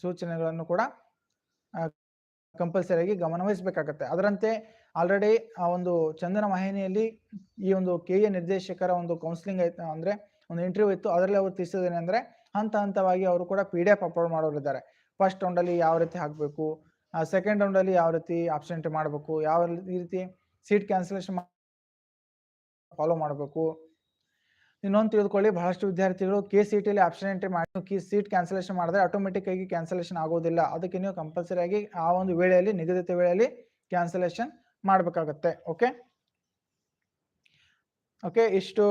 ಸೂಚನೆಗಳನ್ನು ಕೂಡ ಕಂಪಲ್ಸರಿಯಾಗಿ ಗಮನವಹಿಸಬೇಕಾಗತ್ತೆ. ಅದರಂತೆ ಆಲ್ರೆಡಿ ಆ ಒಂದು ಚಂದನ ವಾಹಿನಿಯಲ್ಲಿ ಈ ಒಂದು ಕೆ ಎ ನಿರ್ದೇಶಕರ ಒಂದು ಕೌನ್ಸಿಲಿಂಗ್ ಆಯ್ತು, ಅಂದ್ರೆ ಒಂದು ಇಂಟರ್ವ್ಯೂ ಇತ್ತು. ಅದರಲ್ಲಿ ಅವರು ತಿಳಿಸಿದ್ರೆ ಅಂದ್ರೆ ಹಂತ ಹಂತವಾಗಿ ಅವರು ಕೂಡ ಪಿ ಡಿ ಎಫ್ ಅಪ್ಲೋಡ್ ಮಾಡೋರಿದ್ದಾರೆ. ಫಸ್ಟ್ ರೌಂಡಲ್ಲಿ ಯಾವ ರೀತಿ ಹಾಕಬೇಕು ಸೆಕೆಂಡ್ ರೌಂಡಲ್ಲಿ ಯಾವ ರೀತಿ ಎಂಟ್ರಿ ಮಾಡಬೇಕು, ಯಾವ ರೀತಿ ಸೀಟ್ ಕ್ಯಾನ್ಸಲೇಷನ್ ಫಾಲೋ ಮಾಡಬೇಕು. ಇನ್ನೊಂದು ತಿಳಿದುಕೊಳ್ಳಿ ಬಹಳಷ್ಟು ವಿದ್ಯಾರ್ಥಿಗಳು ಕೆ ಸಿ ಟಿಲಿ ಎಂಟ್ರಿ ಮಾಡಿ, ಕಿ ಸೀಟ್ ಕ್ಯಾನ್ಸಲೇಷನ್ ಮಾಡಿದ್ರೆ ಆಟೋಮೆಟಿಕ್ ಆಗಿ ಕ್ಯಾನ್ಸಲೇಷನ್ ಆಗೋದಿಲ್ಲ. ಅದಕ್ಕೆ ನೀವು ಕಂಪಲ್ಸರಿ ಆಗಿ ಆ ಒಂದು ವೇಳೆಯಲ್ಲಿ, ನಿಗದಿತ ವೇಳೆಯಲ್ಲಿ ಕ್ಯಾನ್ಸಲೇಷನ್ ಮಾಡಬೇಕಾಗತ್ತೆ ಓಕೆ ಓಕೆ ಇಷ್ಟು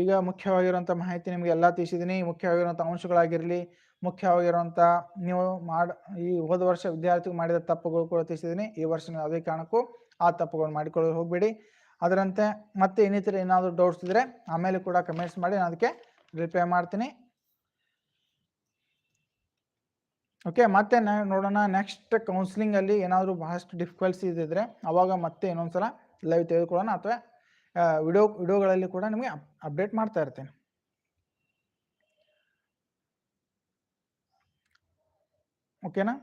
ಈಗ ಮುಖ್ಯವಾಗಿರುವಂಥ ಮಾಹಿತಿ ನಿಮಗೆ ಎಲ್ಲ ತಿಳಿಸಿದ್ದೀನಿ. ಮುಖ್ಯವಾಗಿರುವಂಥ ಅಂಶಗಳಾಗಿರಲಿ ಮುಖ್ಯವಾಗಿರುವಂಥ ನೀವು ಮಾಡ, ಈ ಹೋದ ವರ್ಷ ವಿದ್ಯಾರ್ಥಿಗಳು ಮಾಡಿದ ತಪ್ಪುಗಳು ಕೂಡ ತಿಳಿಸಿದ್ದೀನಿ. ಈ ವರ್ಷ ನೀವು ಯಾವುದೇ ಕಾರಣಕ್ಕೂ ಆ ತಪ್ಪುಗಳು ಮಾಡಿಕೊಳ್ಳಲು ಹೋಗಬೇಡಿ. ಅದರಂತೆ ಮತ್ತೆ ಇನ್ನಿತರ ಏನಾದರೂ ಡೌಟ್ಸ್ ಇದ್ರೆ ಆಮೇಲೆ ಕೂಡ ಕಮೆಂಟ್ಸ್ ಮಾಡಿ, ನಾನು ಅದಕ್ಕೆ ರಿಪ್ಲೈ ಮಾಡ್ತೀನಿ. ಓಕೆ ಮತ್ತೆ ನೋಡೋಣ ನೆಕ್ಸ್ಟ್ ಕೌನ್ಸಿಲಿಂಗ್ ಅಲ್ಲಿ ಏನಾದರೂ ಬಹಳಷ್ಟು ಡಿಫಿಕಲ್ಟ್ಸ್ ಇದ್ದಿದ್ರೆ ಅವಾಗ ಮತ್ತೆ ಇನ್ನೊಂದ್ಸಲ ಲೈವ್ ತೆಗೆದುಕೊಳ್ಳೋಣ ಅಥವಾ ವಿಡಿಯೋ ವಿಡಿಯೋಗಳಲ್ಲಿ ಕೂಡ ನಿಮಗೆ ಅಪ್ಡೇಟ್ ಮಾಡ್ತಾ ಇರ್ತೇನೆ. ಓಕೆನಾ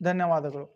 ಧನ್ಯವಾದಗಳು.